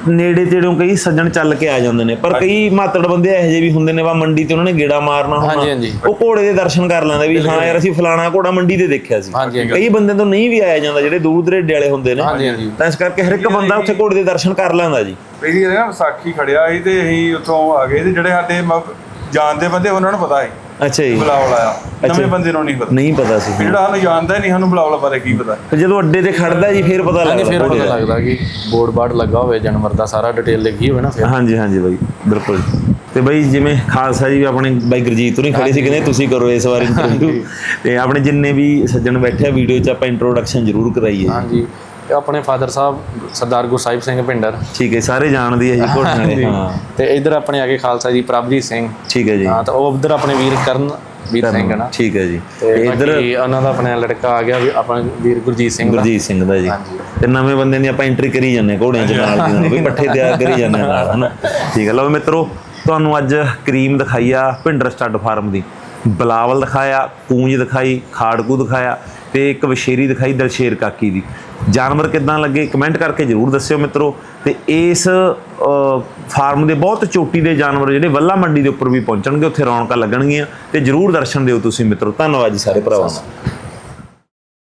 ਨੇੜੇ ਤੇੜੋਂ ਕਈ ਸੱਜਣ ਚੱਲ ਕੇ ਆ ਜਾਂਦੇ ਨੇ ਪਰ ਕਈ ਮਾਤੜ ਬੰਦੇ ਇਹੋ ਜਿਹੇ ਵੀ ਹੁੰਦੇ ਨੇ ਵਾ ਮੰਡੀ ਤੇ ਉਹਨਾਂ ਨੇ ਗੇੜਾ ਮਾਰਨਾ ਹਾਂਜੀ, ਹਾਂਜੀ। ਉਹ ਘੋੜੇ ਦੇ ਦਰਸ਼ਨ ਕਰ ਲੈਂਦੇ ਵੀ ਹਾਂ ਯਾਰ ਅਸੀਂ ਫਲਾਣਾ ਘੋੜਾ ਮੰਡੀ ਤੇ ਦੇਖਿਆ ਸੀ। ਹਾਂਜੀ ਹਾਂਜੀ। ਕਈ ਬੰਦੇ ਤੋਂ ਨਹੀਂ ਵੀ ਆਇਆ ਜਾਂਦਾ ਜਿਹੜੇ ਦੂਰ ਦਰੇਡੇ ਵਾਲੇ ਹੁੰਦੇ ਨੇ। ਹਾਂਜੀ ਹਾਂਜੀ। ਤਾਂ ਇਸ ਕਰਕੇ ਹਰ ਇੱਕ ਬੰਦਾ ਉੱਥੇ ਘੋੜੇ ਦੇ ਦਰਸ਼ਨ ਕਰ ਲੈਂਦਾ ਜੀ। ਪਹਿਲੀ ਵਾਰ ਨਾ ਵਿਸਾਖੀ ਖੜਿਆ ਸੀ ਤੇ ਅਸੀਂ ਉੱਥੋਂ ਆ ਗਏ ਤੇ ਜਿਹੜੇ ਸਾਡੇ ਮ- ਜਾਣਦੇ ਬੰਦੇ ਉਹਨਾਂ ਨੂੰ ਪਤਾ ਹੈ ਅੱਛਾ ਜੀ। ਬੁਲਾਵਲ ਆਇਆ ਨਵੇਂ ਬੰਦੇ ਨੂੰ ਨਹੀਂ ਪਤਾ। ਨਹੀਂ ਪਤਾ ਸੀ। ਜਿਹੜਾ ਸਾਨੂੰ ਜਾਣਦਾ ਨਹੀਂ ਸਾਨੂੰ ਬੁਲਾਵਲ ਬਾਰੇ ਕੀ ਪਤਾ। ਜਦੋਂ ਅੱਡੇ ਤੇ ਖੜਦਾ ਜੀ ਫਿਰ ਪਤਾ ਲੱਗਦਾ ਫਿਰ ਪਤਾ। ਲੱਗਦਾ ਕਿ ਬੋਰਡ ਬਾਰਡ ਲੱਗਾ ਹੋਵੇ ਜਾਨਵਰ ਦਾ ਸਾਰਾ ਡਿਟੇਲ ਲਿਖੀ ਹੋਵੇ ਨਾ ਫਿਰ। ਹਾਂਜੀ ਹਾਂਜੀ ਬਾਈ ਬਿਲਕੁਲ। ਤੇ ਬਾਈ ਜਿਵੇਂ ਖਾਲਸਾ ਜੀ ਆਪਣੇ ਬਾਈ ਗੁਰਜੀਤ ਤੋਂ ਨਹੀਂ ਖੜੇ ਸੀ ਕਹਿੰਦੇ ਤੁਸੀਂ ਕਰੋ ਇਸ ਵਾਰ ਇੰਟਰਵਿਊ ਤੇ ਆਪਣੇ ਜਿੰਨੇ ਵੀ ਸੱਜਣ ਬੈਠੇ ਆ ਵੀਡੀਓ 'ਚ ਆਪਾਂ ਇੰਟਰੋਡਕਸ਼ਨ ਜ਼ਰੂਰ ਕਰਾਈਏ। ਹਾਂਜੀ। ਆਪਣੇ ਫਾਦਰ ਸਾਹਿਬ ਸਰਦਾਰ ਗੁਰਸਾਹਿਬ ਸਿੰਘ ਪਿੰਡਰ ਠੀਕ ਹੈ ਸਾਰੇ ਜਾਣਦੇ ਆ ਜੀ ਘੋੜਿਆਂ ਵਾਲੇ ਹਾਂ। ਤੇ ਇੱਧਰ ਆਪਣੇ ਆ ਕੇ ਖਾਲਸਾ ਜੀ ਪ੍ਰਭਜੀਤ ਸਿੰਘ। ਠੀਕ ਹੈ ਜੀ। ਹਾਂ ਤਾਂ ਉਹ ਉਧਰ ਆਪਣੇ ਵੀਰ ਕਰਨ ਵੀਰ ਸਿੰਘ ਨਾ। ਠੀਕ ਹੈ ਜੀ। ਤੇ ਇੱਧਰ ਉਹਨਾਂ ਦਾ ਆਪਣਾ ਲੜਕਾ ਆ ਗਿਆ ਵੀ ਆਪਣਾ ਵੀਰ ਗੁਰਜੀਤ ਸਿੰਘ ਦਾ। ਗੁਰਜੀਤ ਸਿੰਘ ਦਾ ਜੀ। ਤੇ ਨਵੇਂ ਬੰਦੇ ਨੇ ਆਪਾਂ ਐਂਟਰੀ ਕਰੀ ਜਾਂਦੇ ਘੋੜਿਆਂ 'ਚ ਨਾਲ ਦੀ ਨਾਲ ਵੀ ਪੱਠੇ ਤਿਆਰ ਕਰੀ ਜਾਂਦੇ ਨਾਲ ਹਨਾ। ਠੀਕ ਹੈ ਲਓ ਮਿੱਤਰੋ ਤੁਹਾਨੂੰ ਅੱਜ ਕਰੀਮ ਦਿਖਾਈ ਆ ਭਿੰਡਰ ਸਟੱਡ ਫਾਰਮ ਦੀ। ਬਲਾਵਲ ਦਿਖਾਇਆ ਕੂੰਜ ਦਿਖਾਈ ਖਾੜਕੂ ਦਿਖਾਇਆ ਤੇ ਇੱਕ ਵਸ਼ੇਰੀ ਦਿਖਾਈ ਦਲਸ਼ੇਰ ਕਾਕੀ ਦੀ। ਜਾਨਵਰ ਕਿਦਾਂ ਲੱਗੇ ਕਮੈਂਟ ਕਰਕੇ ਜਰੂਰ ਦੱਸਿਓ ਮਿੱਤਰੋ। ਤੇ ਇਸ ਫਾਰਮ ਦੇ ਬਹੁਤ ਚੋਟੀ ਦੇ ਜਾਨਵਰ ਜਿਹੜੇ ਵੱਲਾ ਮੰਡੀ ਦੇ ਉੱਪਰ ਵੀ ਪਹੁੰਚਣਗੇ, ਉੱਥੇ ਰੌਣਕਾਂ ਲੱਗਣਗੀਆਂ। ਤੇ ਜਰੂਰ ਦਰਸ਼ਨ ਦਿਓ ਤੁਸੀਂ ਮਿੱਤਰੋ। ਧੰਨਵਾਦ ਜੀ ਸਾਰੇ ਭਰਾਵਾਂ ਦਾ।